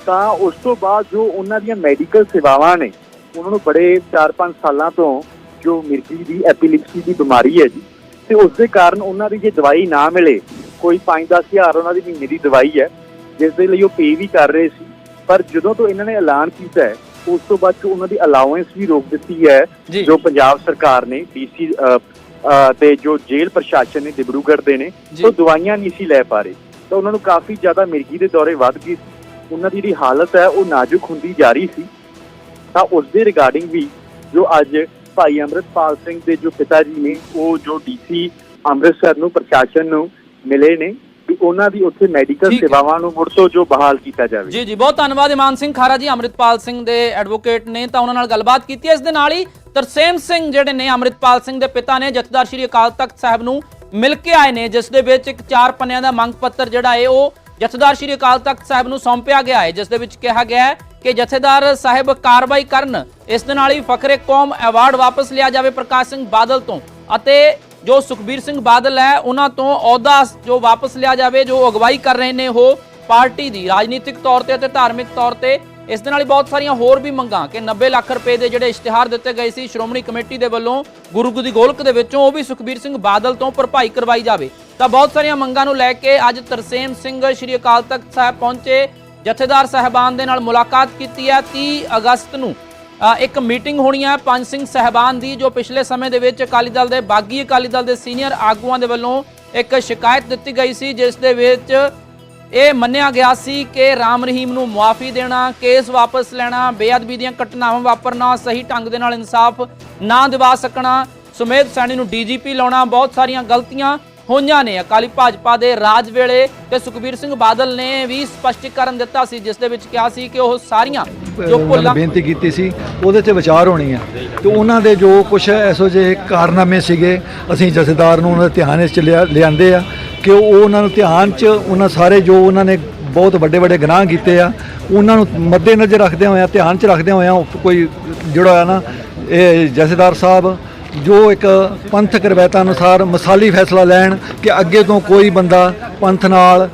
ਤਾਂ ਉਸ ਤੋਂ ਬਾਅਦ ਜੋ ਉਹਨਾਂ ਦੀਆਂ ਮੈਡੀਕਲ ਸੇਵਾਵਾਂ ਨੇ ਉਹਨਾਂ ਨੂੰ ਬੜੇ 4-5 ਸਾਲਾਂ ਤੋਂ ਜੋ ਮਿਰਗੀ ਦੀ ਐਪੀਲਿਪਸੀ ਦੀ ਬਿਮਾਰੀ ਹੈ ਜੀ ਤੇ ਉਸ ਦੇ ਕਾਰਨ ਉਹਨਾਂ ਦੀ ਜੇ ਦਵਾਈ ਨਾ ਮਿਲੇ ਕੋਈ 5-10 ਹਜ਼ਾਰ ਉਹਨਾਂ ਦੀ ਮਹੀਨੇ ਦੀ ਦਵਾਈ ਹੈ ਜਿਸ ਦੇ ਲਈ ਉਹ ਪੇ ਵੀ ਕਰ ਰਹੇ ਸੀ ਪਰ ਜਦੋਂ ਤੋਂ ਇਹਨਾਂ ਨੇ ਐਲਾਨ ਕੀਤਾ ਹੈ ਉਸ ਤੋਂ ਬਾਅਦ ਉਹਨਾਂ ਦੀ ਅਲਾਉੈਂਸ ਵੀ ਰੋਕ ਦਿੱਤੀ ਹੈ ਜੀ ਪੰਜਾਬ ਸਰਕਾਰ ਨੇ ਡੀਸੀ ਤੇ ਜੋ ਜੇਲ੍ਹ ਪ੍ਰਸ਼ਾਸਨ ਨੇ ਦਿਬੜੂਗੜ੍ਹ ਦੇ ਨੇ। ਉਹ ਦਵਾਈਆਂ ਨਹੀਂ ਸੀ ਲੈ ਪਾ ਰਹੇ ਤਾਂ ਉਹਨਾਂ ਨੂੰ ਕਾਫੀ ਜ਼ਿਆਦਾ ਮਿਰਗੀ ਦੇ ਦੌਰੇ ਵੱਧ ਗਏ ਉਹਨਾਂ ਦੀ ਜਿਹੜੀ ਹਾਲਤ ਹੈ ਉਹ ਨਾਜ਼ੁਕ ਹੁੰਦੀ ਜਾ ਰਹੀ ਸੀ। ਤਾਂ ਉਸ ਦੇ ਰਿਗਾਰਡਿੰਗ ਵੀ ਜੋ ਅੱਜ ਭਾਈ ਅੰਮ੍ਰਿਤਪਾਲ ਸਿੰਘ ਦੇ ਜੋ ਪਿਤਾ ਜੀ ਨੇ ਉਹ ਜੋ ਡੀਸੀ ਅੰਮ੍ਰਿਤਸਰ ਨੂੰ ਪ੍ਰਸ਼ਾਸਨ ਨੂੰ ਮਿਲੇ ਨੇ ਕਿ ਉਹਨਾਂ ਦੀ ਉੱਥੇ ਮੈਡੀਕਲ। ਸੇਵਾਵਾਂ ਨੂੰ ਮੁੜ ਤੋਂ ਜੋ ਬਹਾਲ ਕੀਤਾ ਜਾਵੇ। ਜੀ ਜੀ ਬਹੁਤ ਧੰਨਵਾਦ ਇਮਾਨ ਸਿੰਘ ਖਾਰਾ ਜੀ ਅੰਮ੍ਰਿਤਪਾਲ ਸਿੰਘ ਦੇ ਐਡਵੋਕੇਟ ਨੇ। ਤਾਂ ਉਹਨਾਂ ਨਾਲ ਗੱਲਬਾਤ ਕੀਤੀ ਹੈ। ਇਸ ਦੇ ਨਾਲ ਹੀ ਤਰਸੇਮ ਸਿੰਘ ਜਿਹੜੇ ਨੇ ਅੰਮ੍ਰਿਤਪਾਲ ਸਿੰਘ ਦੇ ਪਿਤਾ ਨੇ ਜਥੇਦਾਰ ਸ਼੍ਰੀ ਅਕਾਲ ਤਖਤ ਸਾਹਿਬ ਨੂੰ ਮਿਲ ਕੇ ਆਏ ਨੇ ਜਿਸ ਦੇ ਵਿੱਚ ਇੱਕ ਚਾਰ ਪੰਨਿਆਂ ਦਾ ਮੰਗ ਪੱਤਰ ਜਿਹੜਾ ਹੈ ਉਹ ਜਥੇਦਾਰ ਸ਼੍ਰੀ ਅਕਾਲ ਤਖਤ ਸਾਹਿਬ ਨੂੰ ਸੌਂਪਿਆ ਗਿਆ ਹੈ, ਜਿਸ ਦੇ ਵਿੱਚ ਕਿਹਾ ਗਿਆ ਹੈ ਕਿ ਜਥੇਦਾਰ ਸਾਹਿਬ ਕਾਰਵਾਈ ਕਰਨ, ਇਸ ਦੇ ਨਾਲ ਹੀ ਫਖਰੇ ਕੌਮ ਅਵਾਰਡ ਵਾਪਸ ਲਿਆ ਜਾਵੇ ਪ੍ਰਕਾਸ਼ ਸਿੰਘ ਬਾਦਲ ਤੋਂ। ਅਤੇ ਜੋ ਸੁਖਬੀਰ ਸਿੰਘ ਬਾਦਲ ਹੈ, ਉਹਨਾਂ ਤੋਂ ਅਹੁਦਾ ਜੋ ਵਾਪਸ ਲਿਆ ਜਾਵੇ, ਜੋ ਅਗਵਾਈ ਕਰ ਰਹੇ ਨੇ ਉਹ ਪਾਰਟੀ ਦੀ। ਰਾਜਨੀਤਿਕ ਤੌਰ ਤੇ ਅਤੇ ਧਾਰਮਿਕ ਤੌਰ ਤੇ ਇਸ ਦੇ ਨਾਲ ਹੀ ਬਹੁਤ ਸਾਰੀਆਂ ਹੋਰ ਵੀ ਮੰਗਾਂ ਕਿ 90 ਲੱਖ ਰੁਪਏ ਦੇ ਜਿਹੜੇ ਇਸ਼ਤਿਹਾਰ ਦਿੱਤੇ ਗਏ ਸੀ ਸ਼੍ਰੋਮਣੀ ਕਮੇਟੀ ਦੇ ਵੱਲੋਂ ਗੁਰੂ ਦੀ ਗੋਲਕ ਦੇ ਵਿੱਚੋਂ, ਉਹ ਵੀ ਸੁਖਬੀਰ ਸਿੰਘ ਬਾਦਲ ਤੋਂ ਭਰਪਾਈ ਕਰਵਾਈ ਜਾਵੇ। ਤਾਂ ਬਹੁਤ ਸਾਰੀਆਂ ਮੰਗਾਂ ਨੂੰ ਲੈ ਕੇ ਅੱਜ ਤਰਸੇਮ ਸਿੰਘ ਸ਼੍ਰੀ ਅਕਾਲ ਤਖਤ ਸਾਹਿਬ ਪਹੁੰਚੇ, ਜਥੇਦਾਰ ਸਾਹਿਬਾਨ ਦੇ ਨਾਲ ਮੁਲਾਕਾਤ ਕੀਤੀ ਹੈ 30 ਅਗਸਤ ਨੂੰ। ਇੱਕ ਮੀਟਿੰਗ ਹੋਣੀ ਹੈ ਪੰਜ ਸਿੰਘ ਸਹਿਬਾਨ ਦੀ, ਜੋ ਪਿਛਲੇ ਸਮੇਂ ਦੇ ਵਿੱਚ ਅਕਾਲੀ ਦਲ ਦੇ ਬਾਗੀ ਅਕਾਲੀ ਦਲ ਦੇ ਸੀਨੀਅਰ ਆਗੂਆਂ ਦੇ ਵੱਲੋਂ ਇੱਕ ਸ਼ਿਕਾਇਤ ਦਿੱਤੀ ਗਈ ਸੀ, ਜਿਸ ਦੇ ਵਿੱਚ ਇਹ ਮੰਨਿਆ ਗਿਆ ਸੀ ਕਿ ਰਾਮ ਰਹੀਮ ਨੂੰ ਮੁਆਫੀ ਦੇਣਾ, ਕੇਸ ਵਾਪਸ ਲੈਣਾ, ਬੇਅਦਬੀ ਦੀਆਂ ਘਟਨਾਵਾਂ ਵਾਪਰਨਾ, ਸਹੀ ਢੰਗ ਦੇ ਨਾਲ ਇਨਸਾਫ ਨਾ ਦਿਵਾ ਸਕਣਾ, ਸੁਮੇਧ ਸੈਣੀ ਨੂੰ ਡੀਜੀਪੀ ਲਾਉਣਾ, ਬਹੁਤ ਸਾਰੀਆਂ ਗਲਤੀਆਂ ਹੋਈਆਂ ਨੇ। ਅਕਾਲੀ ਭਾਜਪਾ ਦੇ ਰਾਜ ਵੇਲੇ ਤੇ ਸੁਖਬੀਰ ਸਿੰਘ ਬਾਦਲ ਨੇ ਵੀ ਸਪਸ਼ਟੀਕਰਨ ਦਿੱਤਾ ਸੀ ਜਿਸ ਦੇ ਵਿੱਚ ਕਿਹਾ ਸੀ ਕਿ ਉਹ ਸਾਰੀਆਂ ਜੋ ਭੁੱਲਾਂ ਬੇਨਤੀ ਕੀਤੀ ਸੀ ਉਹਦੇ ਤੇ ਵਿਚਾਰ ਹੋਣੀ ਆ। ਤੇ ਉਹਨਾਂ ਦੇ ਜੋ ਕੁਝ ਐਸੋ ਜਿਹੇ ਕਾਰਨਾਮੇ ਸੀਗੇ ਅਸੀਂ ਜਥੇਦਾਰ ਨੂੰ ਉਹਨਾਂ ਦੇ ਧਿਆਨ ਵਿੱਚ ਲਿਆ- ਲਿਆਂਦੇ ਆ ਕਿ ਉਹ ਉਹਨਾਂ ਨੂੰ ਧਿਆਨ 'ਚ ਉਹਨਾਂ ਸਾਰੇ ਜੋ ਉਹਨਾਂ ਨੇ ਬਹੁਤ ਵੱਡੇ ਵੱਡੇ ਗੁਨਾਹ ਕੀਤੇ ਆ ਉਹਨਾਂ ਨੂੰ ਮੱਦੇ ਨਜ਼ਰ ਰੱਖਦੇ ਹੋਇਆ ਧਿਆਨ 'ਚ ਰੱਖਦੇ ਹੋਇਆ ਕੋਈ ਜਿਹੜਾ ਆ ਨਾ ਇਹ ਜਥੇਦਾਰ ਸਾਹਿਬ ਜੋ ਇੱਕ ਪੰਥਕ ਰਵਾਇਤਾਂ ਅਨੁਸਾਰ ਮਸਾਲੀ ਫੈਸਲਾ ਲੈਣ ਕਿ ਅੱਗੇ ਤੋਂ ਕੋਈ ਬੰਦਾ ਪੰਥ ਨਾਲ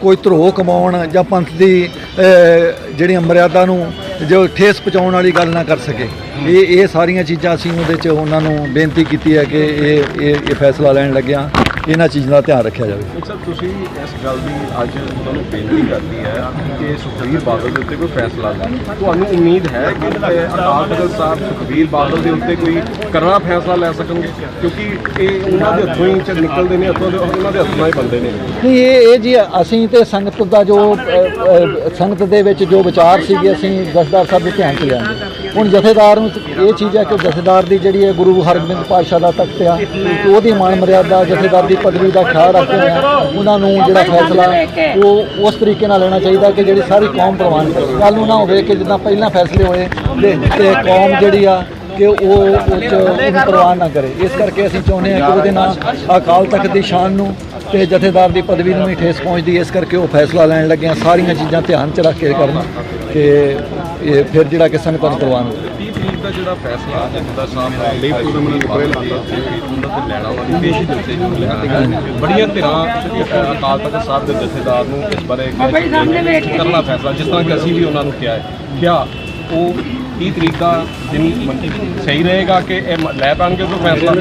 ਕੋਈ ਧਰੋਹ ਕਮਾਉਣ ਜਾਂ ਪੰਥ ਦੀ ਅਹ, ਜਿਹੜੀ ਮਰਿਆਦਾ ਨੂੰ ਜੋ ਠੇਸ ਪਹੁੰਚਾਉਣ ਵਾਲੀ ਗੱਲ ਨਾ ਕਰ ਸਕੇ। ਇਹ ਇਹ ਸਾਰੀਆਂ ਚੀਜ਼ਾਂ ਅਸੀਂ ਉਹਦੇ 'ਚ ਉਹਨਾਂ ਨੂੰ ਬੇਨਤੀ ਕੀਤੀ ਹੈ ਕਿ ਇਹ ਇਹ ਫੈਸਲਾ ਲੈਣ ਲੱਗਿਆ। ਇਹਨਾਂ ਚੀਜ਼ਾਂ ਦਾ ਧਿਆਨ ਰੱਖਿਆ ਜਾਵੇ। ਸਰ ਤੁਸੀਂ ਇਸ ਗੱਲ ਦੀ ਅੱਜ ਤੁਹਾਨੂੰ ਬੇਨਤੀ ਕਰਨੀ ਹੈ ਕਿ ਸੁਖਬੀਰ ਬਾਦਲ ਦੇ ਉੱਤੇ ਕੋਈ ਫੈਸਲਾ ਲੈ ਤੁਹਾਨੂੰ ਉਮੀਦ ਹੈ ਕਿ ਅਕਾਲ ਤਖਤ ਸਾਹਿਬ ਸੁਖਬੀਰ ਬਾਦਲ ਦੇ ਉੱਤੇ ਕੋਈ ਕਰਨਾ ਫੈਸਲਾ ਲੈ ਸਕਣਗੇ? ਕਿਉਂਕਿ ਇਹ ਉਹਨਾਂ ਦੇ ਹੱਥੋਂ ਹੀ ਚ ਨਿਕਲਦੇ ਨੇ ਹੱਥੋਂ ਦੇ ਉਹਨਾਂ ਦੇ ਹੱਥੋਂ ਹੀ ਬੰਦੇ ਨੇ। ਨਹੀਂ ਇਹ ਇਹ ਜੀ ਅਸੀਂ ਤੇ ਸੰਗਤ ਦਾ ਜੋ ਸੰਗਤ ਦੇ ਵਿੱਚ ਜੋ ਵਿਚਾਰ ਸੀਗੇ ਅਸੀਂ ਜਥੇਦਾਰ ਸਾਹਿਬ ਦੇ ਧਿਆਨ ਚ ਲਿਆਂਦੇ। ਹੁਣ ਜਥੇਦਾਰ ਨੂੰ ਇਹ ਚੀਜ਼ ਹੈ ਕਿ ਜਥੇਦਾਰ ਦੀ ਜਿਹੜੀ ਹੈ ਗੁਰੂ ਹਰਗੋਬਿੰਦ ਪਾਤਸ਼ਾਹ ਦਾ ਤਖਤ ਆ, ਤੇ ਉਹਦੀ ਮਾਨ ਮਰਿਆਦਾ ਜਥੇਦਾਰ ਦੀ ਪਦਵੀ ਦਾ ਖਿਆਲ ਰੱਖਦੇ ਹੋਏ ਉਹਨਾਂ ਨੂੰ ਜਿਹੜਾ ਫੈਸਲਾ ਉਹ ਉਸ ਤਰੀਕੇ ਨਾਲ ਲੈਣਾ ਚਾਹੀਦਾ ਕਿ ਜਿਹੜੀ ਸਾਰੀ ਕੌਮ ਪ੍ਰਵਾਨ ਕਰੇ। ਕੱਲ ਨੂੰ ਨਾ ਹੋਵੇ ਕਿ ਜਿੱਦਾਂ ਪਹਿਲਾਂ ਫੈਸਲੇ ਹੋਏ ਤੇ ਕੌਮ ਜਿਹੜੀ ਆ ਕਿ ਉਹ ਉਹ 'ਚ ਪ੍ਰਵਾਨ ਨਾ ਕਰੇ। ਇਸ ਕਰਕੇ ਅਸੀਂ ਚਾਹੁੰਦੇ ਹਾਂ ਕਿ ਉਹਦੇ ਨਾਲ ਅਕਾਲ ਤਖਤ ਦੀ ਸ਼ਾਨ ਨੂੰ ਤੇ ਜਥੇਦਾਰ ਦੀ ਪਦਵੀ ਨੂੰ ਵੀ ਠੇਸ ਪਹੁੰਚਦੀ ਇਸ ਕਰਕੇ ਉਹ ਫੈਸਲਾ ਲੈਣ ਲੱਗਿਆ ਸਾਰੀਆਂ ਚੀਜ਼ਾਂ ਧਿਆਨ 'ਚ ਰੱਖ ਕੇ ਕਰਨਾ ਕਿ ਇਹ ਫਿਰ ਜਿਹੜਾ ਕਿ ਸੰਗਤਾਂ ਨੂੰ 30 ਤਰੀਕ ਦਾ ਜਿਹੜਾ ਫੈਸਲਾ ਉਹਨਾਂ ਤੇ ਲੈਣਾ ਪੇਸ਼ੀ ਉੱਤੇ ਬੜੀਆਂ ਧਿਰਾਂ ਅਕਾਲ ਤਖਤ ਸਾਹਿਬ ਦੇ ਜਥੇਦਾਰ ਨੂੰ ਇਸ ਬਾਰੇ ਕਰਨਾ ਫੈਸਲਾ ਜਿਸ ਤਰ੍ਹਾਂ ਕਿ ਅਸੀਂ ਵੀ ਉਹਨਾਂ ਨੂੰ ਕਿਹਾ ਹੈ। ਕਿਹਾ ਉਹ 30 ਤਰੀਕ ਦਾ ਦਿਨ ਸਹੀ ਰਹੇਗਾ ਕਿ ਇਹ ਲੈ ਪਾਣਗੇ ਉਹ ਫੈਸਲਾ?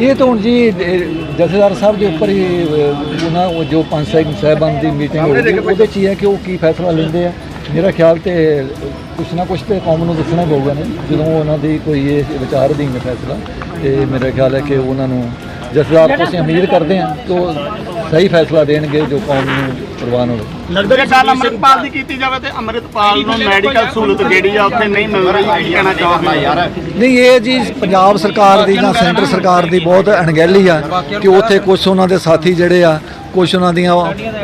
ਇਹ ਤਾਂ ਹੁਣ ਜੀ ਜਥੇਦਾਰ ਸਾਹਿਬ ਦੇ ਉੱਪਰ ਹੀ ਉਹਨਾਂ ਉਹ ਜੋ ਪੰਜ ਸਿੰਘ ਸਾਹਿਬਾਨ ਦੀ ਮੀਟਿੰਗ ਹੋਈ ਉਹਦੇ 'ਚ ਹੀ ਹੈ ਕਿ ਉਹ ਕੀ ਫੈਸਲਾ ਲੈਂਦੇ ਆ। ਮੇਰਾ ਖਿਆਲ ਤੇ ਕੁਛ ਨਾ ਕੁਛ ਤੇ ਕੌਮ ਨੂੰ ਦੱਸਣਾ ਪਊਗਾ ਨਾ ਜਦੋਂ ਉਹਨਾਂ ਦੀ ਕੋਈ ਇਹ ਵਿਚਾਰ ਅਧੀਨ ਫੈਸਲਾ ਤੇ ਮੇਰਾ ਖਿਆਲ ਹੈ ਕਿ ਉਹਨਾਂ ਨੂੰ ਜਥੇਦਾਰ ਤੋਂ ਅਸੀਂ ਉਮੀਦ ਕਰਦੇ ਹਾਂ ਕਿ ਉਹ ਸਹੀ ਫੈਸਲਾ ਦੇਣਗੇ ਜੋ ਕੌਮ ਨੂੰ ਪ੍ਰਵਾਨ ਹੋਵੇ। ਲੱਗਦਾ ਕਿ ਗੱਲ ਅੰਮ੍ਰਿਤਪਾਲ ਦੀ ਕੀਤੀ ਜਾਵੇ ਤੇ ਅੰਮ੍ਰਿਤਪਾਲ ਨੂੰ ਮੈਡੀਕਲ ਸਹੂਲਤ ਜਿਹੜੀ ਆ ਉੱਥੇ ਨਹੀਂ ਮਿਲ ਰਹੀ ਕਹਿਣਾ ਚਾਹੁੰਦਾ ਯਾਰ। ਨਹੀਂ ਇਹ ਜੀ ਪੰਜਾਬ ਸਰਕਾਰ ਦੀ ਜਾਂ ਸੈਂਟਰ ਸਰਕਾਰ ਦੀ ਬਹੁਤ ਅਣਗਹਿਲੀ ਆ ਕਿ ਉੱਥੇ ਕੁਝ ਉਹਨਾਂ ਦੇ ਸਾਥੀ ਜਿਹੜੇ ਆ ਕੁਝ ਉਹਨਾਂ ਦੀਆਂ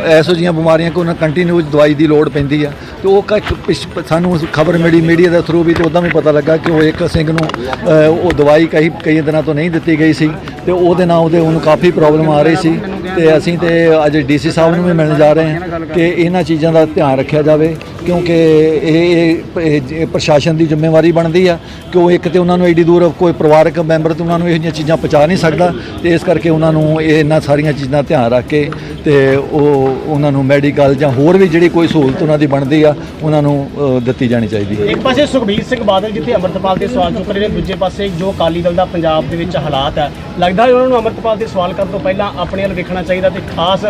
ਐਸੋ ਜੀਆਂ ਬਿਮਾਰੀਆਂ ਕਿ ਉਹਨਾਂ ਕੰਟੀਨਿਊ ਦਵਾਈ ਦੀ ਲੋੜ ਪੈਂਦੀ ਆ। ਤੇ ਉਹ ਕ- ਪਿਛ- ਸਾਨੂੰ ਖਬਰ ਮਿਲੀ ਮੀਡੀਆ ਦੇ ਥਰੂ ਵੀ ਤੇ ਉਦਾਂ ਵੀ ਪਤਾ ਲੱਗਾ ਕਿ ਉਹ ਇੱਕ ਸਿੰਘ ਨੂੰ ਅ, ਉਹ ਦਵਾਈ ਕਈ ਕਈ ਦਿਨਾਂ ਤੋਂ ਨਹੀਂ ਦਿੱਤੀ ਗਈ ਸੀ ਤੇ ਉਹਦੇ ਨਾਲ ਉਹਦੇ ਉਹਨੂੰ ਕਾਫੀ ਪ੍ਰੋਬਲਮ ਆ ਰਹੀ ਸੀ। ਤੇ ਅਸੀਂ ਤੇ ਅੱਜ ਡੀਸੀ ਸਾਹਿਬ ਨੂੰ ਵੀ ਮਿਲਣ ਜਾ ਰਹੇ ਹਾਂ ਕਿ ਇਹਨਾਂ ਚੀਜ਼ਾਂ ਦਾ ਧਿਆਨ ਰੱਖਿਆ ਜਾਵੇ ਕਿਉਂਕਿ ਇਹ ਇਹ- ਪ੍ਰਸ਼ਾਸਨ ਦੀ ਜ਼ਿੰਮੇਵਾਰੀ ਬਣਦੀ ਆ ਕਿ ਉਹ ਇੱਕ ਤੇ ਉਹਨਾਂ ਨੂੰ ਏਡੀ ਦੂਰ ਕੋਈ ਪਰਿਵਾਰਕ ਮੈਂਬਰ ਤੇ ਉਹਨਾਂ ਨੂੰ ਇਹੋ ਜਿਹੀਆਂ ਚੀਜ਼ਾਂ ਪਹੁੰਚਾ ਨਹੀਂ ਸਕਦਾ ਤੇ ਇਸ ਕਰਕੇ ਉਹਨਾਂ ਨੂੰ ਇਹ ਇਹਨਾਂ ਸਾਰੀਆਂ ਚੀਜ਼ਾਂ ਦਾ ਧਿਆਨ ਰੱਖ ਕੇ ਤੇ ਉਹ ਉਹਨਾਂ ਨੂੰ ਮੈਡੀਕਲ ਜਾਂ ਹੋਰ ਵੀ ਜਿਹੜੀ ਕੋਈ ਸਹੂਲਤ ਉਹਨਾਂ ਦੀ ਬਣਦੀ ਆ ਉਹਨਾਂ ਨੂੰ ਦਿੱਤੀ ਜਾਣੀ ਚਾਹੀਦੀ ਹੈ। ਇੱਕ ਪਾਸੇ ਸੁਖਬੀਰ ਸਿੰਘ ਬਾਦਲ ਜਿੱਥੇ ਅੰਮ੍ਰਿਤਪਾਲ ਦੇ ਸਵਾਲ ਚੁੱਕ ਰਹੇ ਨੇ ਦੂਜੇ ਪਾਸੇ ਜੋ ਅਕਾਲੀ ਦਲ ਦਾ ਪੰਜਾਬ ਦੇ ਵਿੱਚ ਹਾਲਾਤ ਹੈ ਲੱਗਦਾ ਹੈ ਉਹਨਾਂ ਨੂੰ ਅੰਮ੍ਰਿਤਪਾਲ ਦੇ ਸਵਾਲ ਕਰਨ ਤੋਂ ਪਹਿਲਾਂ ਆਪਣੇ ਵੱਲ ਵੇਖਣਾ ਚਾਹੀਦਾ ਤੇ ਖਾਸ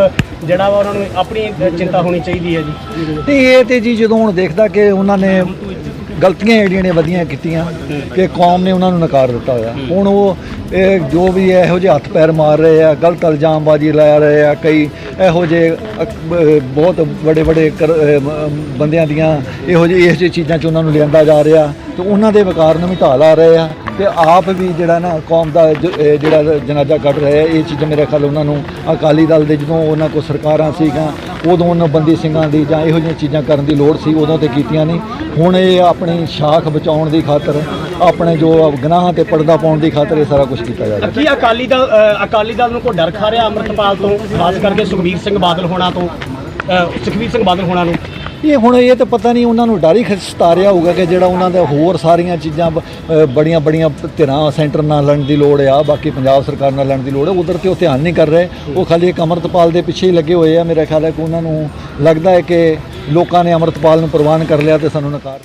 ਜਿਹੜਾ ਵਾ ਉਹਨਾਂ ਨੂੰ ਆਪਣੀ ਚਿੰਤਾ ਹੋਣੀ ਚਾਹੀਦੀ ਹੈ ਜੀ। ਤੇ ਇਹ ਤੇ ਜੀ ਜਦੋਂ ਹੁਣ ਦੇਖਦਾ ਕਿ ਉਹਨਾਂ ਨੇ ਗਲਤੀਆਂ ਜਿਹੜੀਆਂ ਨੇ ਵਧੀਆਂ ਕੀਤੀਆਂ ਕਿ ਕੌਮ ਨੇ ਉਹਨਾਂ ਨੂੰ ਨਕਾਰ ਦਿੱਤਾ ਹੋਇਆ। ਹੁਣ ਉਹ ਇਹ ਜੋ ਵੀ ਹੈ ਇਹੋ ਜਿਹੇ ਹੱਥ ਪੈਰ ਮਾਰ ਰਹੇ ਆ ਗਲਤ ਇਲਜ਼ਾਮਬਾਜ਼ੀ ਲਾ ਰਹੇ ਆ ਕਈ ਇਹੋ ਜਿਹੇ ਬਹੁਤ ਵੱਡੇ ਵੱਡੇ ਬੰਦਿਆਂ ਦੀਆਂ ਇਹੋ ਜਿਹੀ ਇਸ ਜਿਹੀ ਚੀਜ਼ਾਂ 'ਚ ਉਹਨਾਂ ਨੂੰ ਲਿਆਂਦਾ ਜਾ ਰਿਹਾ। ਤੇ ਉਹਨਾਂ ਦੇ ਵਕਾਰ ਨੂੰ ਵੀ ਢਾਲ ਆ ਰਹੇ ਆ। ਤੇ ਆਪ ਵੀ ਜਿਹੜਾ ਨਾ ਕੌਮ ਦਾ ਜਿਹੜਾ ਜਨਾਜ਼ਾ ਕੱਢ ਰਿਹਾ ਇਹ ਚੀਜ਼ ਮੇਰੇ ਖਿਆਲ ਉਹਨਾਂ ਨੂੰ ਅਕਾਲੀ ਦਲ ਦੇ ਜਦੋਂ ਉਹਨਾਂ ਕੋਲ ਸਰਕਾਰਾਂ ਸੀਗੀਆਂ, ਉਦੋਂ ਉਹਨਾਂ ਬੰਦੀ ਸਿੰਘਾਂ ਦੀ ਜਾਂ ਇਹੋ ਜਿਹੀਆਂ ਚੀਜ਼ਾਂ ਕਰਨ ਦੀ ਲੋੜ ਸੀ, ਉਦੋਂ ਤੇ ਕੀਤੀਆਂ ਨਹੀਂ। ਹੁਣ ਇਹ ਆਪਣੀ ਸ਼ਾਖ ਬਚਾਉਣ ਦੀ ਖਾਤਰ, ਆਪਣੇ ਜੋ ਗਨਾਹਾਂ ਤੇ ਪਰਦਾ ਪਾਉਣ ਦੀ ਖਾਤਰ ਇਹ ਸਾਰਾ ਕੁਝ ਕੀਤਾ ਜਾ ਰਿਹਾ। ਕੀ ਅਕਾਲੀ ਦਲ ਅਕਾਲੀ ਦਲ ਨੂੰ ਕੋਈ ਡਰ ਖਾ ਰਿਹਾ ਅੰਮ੍ਰਿਤਪਾਲ ਤੋਂ, ਖਾਸ ਕਰਕੇ ਸੁਖਬੀਰ ਸਿੰਘ ਬਾਦਲ ਹੋਣਾ ਤੋਂ ਸੁਖਬੀਰ ਸਿੰਘ ਬਾਦਲ ਹੋਣਾ ਨੂੰ? ਇਹ ਹੁਣ ਇਹ ਤਾਂ ਪਤਾ ਨਹੀਂ ਉਹਨਾਂ ਨੂੰ ਡਰ ਹੀ ਖ- ਸਤਾ ਰਿਹਾ ਹੋਊਗਾ ਕਿ ਜਿਹੜਾ ਉਹਨਾਂ ਦਾ ਹੋਰ ਸਾਰੀਆਂ ਚੀਜ਼ਾਂ ਬ- ਬੜੀਆਂ ਬੜੀਆਂ ਧਿਰਾਂ, ਸੈਂਟਰ ਨਾਲ ਲੜਨ ਦੀ ਲੋੜ ਆ, ਬਾਕੀ ਪੰਜਾਬ ਸਰਕਾਰ ਨਾਲ ਲੜਨ ਦੀ ਲੋੜ ਹੈ ਉਧਰ ਤੇ ਉਹ ਧਿਆਨ ਨਹੀਂ ਕਰ ਰਹੇ। ਉਹ ਖਾਲੀ ਇੱਕ ਅਮਰਤਪਾਲ ਦੇ ਪਿੱਛੇ ਹੀ ਲੱਗੇ ਹੋਏ ਆ, ਮੇਰਾ ਖਿਆਲ ਹੈ ਕਿ ਉਹਨਾਂ ਨੂੰ ਲੱਗਦਾ ਹੈ ਕਿ ਲੋਕਾਂ ਨੇ ਅਮਰਤਪਾਲ ਨੂੰ ਪ੍ਰਵਾਨ ਕਰ ਲਿਆ ਤੇ ਸਾਨੂੰ ਨਕਾਰ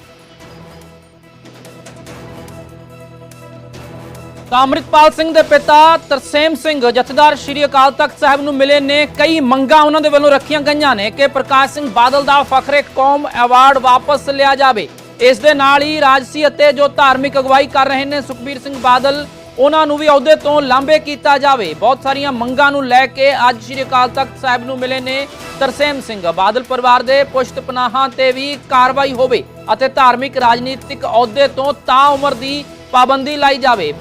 ਤਾਂ ਅੰਮ੍ਰਿਤਪਾਲ ਸਿੰਘ ਦੇ ਪਿਤਾ ਤਰਸੇਮ ਸਿੰਘ, ਜਥੇਦਾਰ ਸ਼੍ਰੀ ਅਕਾਲ ਤਖਤ ਸਾਹਿਬ ਨੂੰ ਮਿਲੇ ਨੇ। ਕਈ ਮੰਗਾਂ ਉਹਨਾਂ ਦੇ ਵੱਲੋਂ ਰੱਖੀਆਂ ਗਈਆਂ ਨੇ ਕਿ ਪ੍ਰਕਾਸ਼ ਸਿੰਘ ਬਾਦਲ ਦਾ ਫਖਰੇ ਕੌਮ ਅਵਾਰਡ ਵਾਪਸ ਲਿਆ ਜਾਵੇ। ਇਸ ਦੇ ਨਾਲ ਹੀ ਰਾਜਸੀ ਅਤੇ ਜੋ ਧਾਰਮਿਕ ਅਗਵਾਈ ਕਰ ਰਹੇ ਨੇ ਸੁਖਬੀਰ ਸਿੰਘ ਬਾਦਲ, ਉਹਨਾਂ ਨੂੰ ਵੀ ਅਹੁਦੇ ਤੋਂ ਲਾਂਬੇ ਕੀਤਾ ਜਾਵੇ। ਬਹੁਤ ਸਾਰੀਆਂ ਮੰਗਾਂ ਨੂੰ ਲੈ ਕੇ ਅੱਜ ਸ਼੍ਰੀ ਅਕਾਲ ਤਖਤ ਸਾਹਿਬ ਨੂੰ ਮਿਲੇ ਨੇ ਤਰਸੇਮ ਸਿੰਘ। ਬਾਦਲ ਪਰਿਵਾਰ ਦੇ ਪੁਸ਼ਤ ਪਨਾਹਾਂ ਤੇ ਵੀ ਕਾਰਵਾਈ ਹੋਵੇ ਅਤੇ ਧਾਰਮਿਕ ਰਾਜਨੀਤਿਕ ਅਹੁਦੇ ਤੋਂ ਤਾਂ ਉਮਰ ਦੀ ਪਾਬੰਦੀ ਲਾਈ ਜਾਵੇ।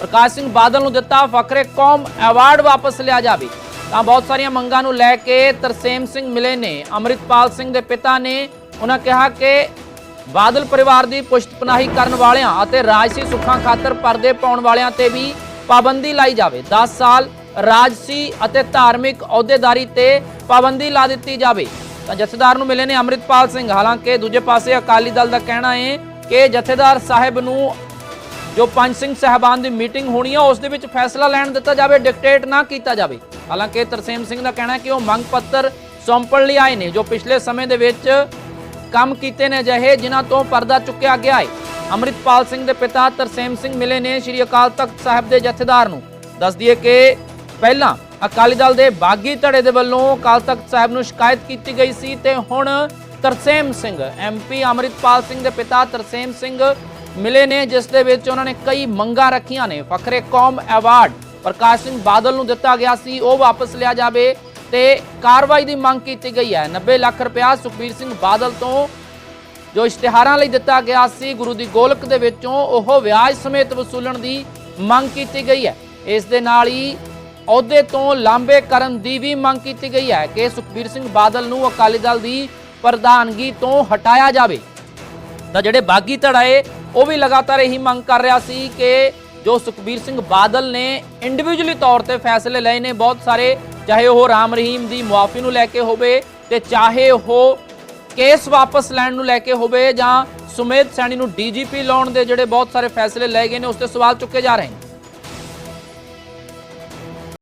ਪ੍ਰਕਾਸ਼ ਸਿੰਘ ਬਾਦਲ ਨੂੰ ਦਿੱਤਾ ਫਖਰੇ ਕੌਮ ਐਵਾਰਡ ਵਾਪਸ ਲਿਆ ਜਾਵੇ। ਤਾਂ ਬਹੁਤ ਸਾਰੀਆਂ ਮੰਗਾਂ ਨੂੰ ਲੈ ਕੇ ਤਰਸੇਮ ਸਿੰਘ ਮਿਲੇ ਨੇ। ਅੰਮ੍ਰਿਤਪਾਲ ਸਿੰਘ ਦੇ ਪਿਤਾ ਨੇ ਉਹਨਾਂ ਕਿਹਾ ਕਿ ਬਾਦਲ ਪਰਿਵਾਰ ਦੀ ਪੁਸ਼ਤਪਨਾਹੀ ਕਰਨ ਵਾਲਿਆਂ ਅਤੇ ਰਾਜਸੀ ਸੁੱਖਾਂ ਖਾਤਰ ਪਰਦੇ ਪਾਉਣ ਵਾਲਿਆਂ ਤੇ ਵੀ ਪਾਬੰਦੀ ਲਾਈ ਜਾਵੇ। 10 ਸਾਲ ਰਾਜਸੀ ਅਤੇ ਧਾਰਮਿਕ ਅਹੁਦੇਦਾਰੀ ਤੇ ਪਾਬੰਦੀ ਲਾ ਦਿੱਤੀ ਜਾਵੇ। ਤਾਂ ਜਥੇਦਾਰ ਨੂੰ ਮਿਲੇ ਨੇ ਅੰਮ੍ਰਿਤਪਾਲ ਸਿੰਘ। ਹਾਲਾਂਕਿ ਦੂਜੇ ਪਾਸੇ ਅਕਾਲੀ ਦਲ ਦਾ ਕਹਿਣਾ ਹੈ ਕਿ ਜਥੇਦਾਰ ਸਾਹਿਬ ਨੂੰ ਜੋ ਪੰਜ ਸਿੰਘ ਸਹਿਬਾਨ ਦੀ ਮੀਟਿੰਗ ਹੋਣੀ ਆ, ਉਸ ਦੇ ਵਿੱਚ ਫੈਸਲਾ ਲੈਣ ਦਿੱਤਾ ਜਾਵੇ, ਡਿਕਟੇਟ ਨਾ ਕੀਤਾ ਜਾਵੇ। ਹਾਲਾਂਕਿ ਤਰਸੇਮ ਸਿੰਘ ਦਾ ਕਹਿਣਾ ਹੈ ਕਿ ਉਹ ਮੰਗ ਪੱਤਰ ਸੌਂਪਣ ਲਈ ਆਏ ਨੇ, ਜੋ ਪਿਛਲੇ ਸਮੇਂ ਦੇ ਵਿੱਚ ਕੰਮ ਕੀਤੇ ਨੇ ਅਜਿਹੇ, ਜਿਨ੍ਹਾਂ ਤੋਂ ਪਰਦਾ ਚੁੱਕਿਆ ਗਿਆ ਹੈ। ਅੰਮ੍ਰਿਤਪਾਲ ਸਿੰਘ ਦੇ ਪਿਤਾ ਤਰਸੇਮ ਸਿੰਘ ਮਿਲੇ ਨੇ ਸ੍ਰੀ ਅਕਾਲ ਤਖਤ ਸਾਹਿਬ ਦੇ ਜਥੇਦਾਰ ਨੂੰ। ਦੱਸ ਦਈਏ ਕਿ ਪਹਿਲਾਂ ਅਕਾਲੀ ਦਲ ਦੇ ਬਾਗੀ ਧੜੇ ਦੇ ਵੱਲੋਂ ਅਕਾਲ ਤਖਤ ਸਾਹਿਬ ਨੂੰ ਸ਼ਿਕਾਇਤ ਕੀਤੀ ਗਈ ਸੀ ਤੇ ਹੁਣ ਤਰਸੇਮ ਸਿੰਘ ਐਮਪੀ ਅੰਮ੍ਰਿਤਪਾਲ ਸਿੰਘ ਦੇ ਪਿਤਾ ਤਰਸੇਮ ਸਿੰਘ ਮਿਲੇ ਨੇ, ਜਿਸ ਦੇ ਵਿੱਚ ਉਹਨਾਂ ਨੇ ਕਈ ਮੰਗਾਂ ਰੱਖੀਆਂ ਨੇ। ਫਖਰੇ ਕੌਮ ਅਵਾਰਡ ਪ੍ਰਕਾਸ਼ ਸਿੰਘ ਬਾਦਲ ਨੂੰ ਦਿੱਤਾ ਗਿਆ ਸੀ, ਉਹ ਵਾਪਸ ਲਿਆ ਜਾਵੇ ਤੇ ਕਾਰਵਾਈ ਦੀ ਮੰਗ ਕੀਤੀ ਗਈ ਹੈ। 90 ਲੱਖ ਰੁਪਇਆ ਸੁਖਬੀਰ ਸਿੰਘ ਬਾਦਲ ਤੋਂ ਜੋ ਇਸ਼ਤਿਹਾਰਾਂ ਲਈ ਦਿੱਤਾ ਗਿਆ ਸੀ, ਗੁਰੂ ਦੀ ਗੋਲਕ ਦੇ ਵਿੱਚੋਂ ਉਹ ਵਿਆਜ ਸਮੇਤ ਵਸੂਲਣ ਦੀ ਮੰਗ ਕੀਤੀ ਗਈ ਹੈ। ਇਸ ਦੇ ਨਾਲ ਹੀ ਅਹੁਦੇ ਤੋਂ ਲਾਂਬੇ ਕਰਨ ਦੀ ਵੀ ਮੰਗ ਕੀਤੀ ਗਈ ਹੈ ਕਿ ਸੁਖਬੀਰ ਸਿੰਘ ਬਾਦਲ ਨੂੰ ਅਕਾਲੀ ਦਲ ਦੀ ਪ੍ਰਧਾਨਗੀ ਤੋਂ ਹਟਾਇਆ ਜਾਵੇ। ਤਾਂ ਜਿਹੜੇ ਬਾਗੀ ਧੜਾ ਏ ਉਹ ਵੀ ਲਗਾਤਾਰ ਇਹੀ ਮੰਗ ਕਰ ਰਿਹਾ ਸੀ ਕਿ ਜੋ ਸੁਖਬੀਰ ਸਿੰਘ ਬਾਦਲ ਨੇ ਇੰਡੀਵਿਜੂਅਲੀ ਤੌਰ ਤੇ ਫੈਸਲੇ ਲਏ ਨੇ, ਬਹੁਤ ਸਾਰੇ, ਚਾਹੇ ਉਹ ਰਾਮ ਰਹੀਮ ਦੀ ਮੁਆਫੀ ਨੂੰ ਲੈ ਕੇ ਹੋਵੇ ਤੇ ਚਾਹੇ ਉਹ ਕੇਸ ਵਾਪਸ ਲੈਣ ਨੂੰ ਲੈ ਕੇ ਹੋਵੇ ਜਾਂ ਸੁਮੇਧ ਸੈਣੀ ਨੂੰ ਡੀਜੀਪੀ ਲਾਉਣ ਦੇ ਜਿਹੜੇ ਬਹੁਤ ਸਾਰੇ ਫੈਸਲੇ ਲਏ ਗਏ ਨੇ, ਉਸ ਤੇ ਸਵਾਲ ਚੁੱਕੇ ਜਾ ਰਹੇ ਨੇ।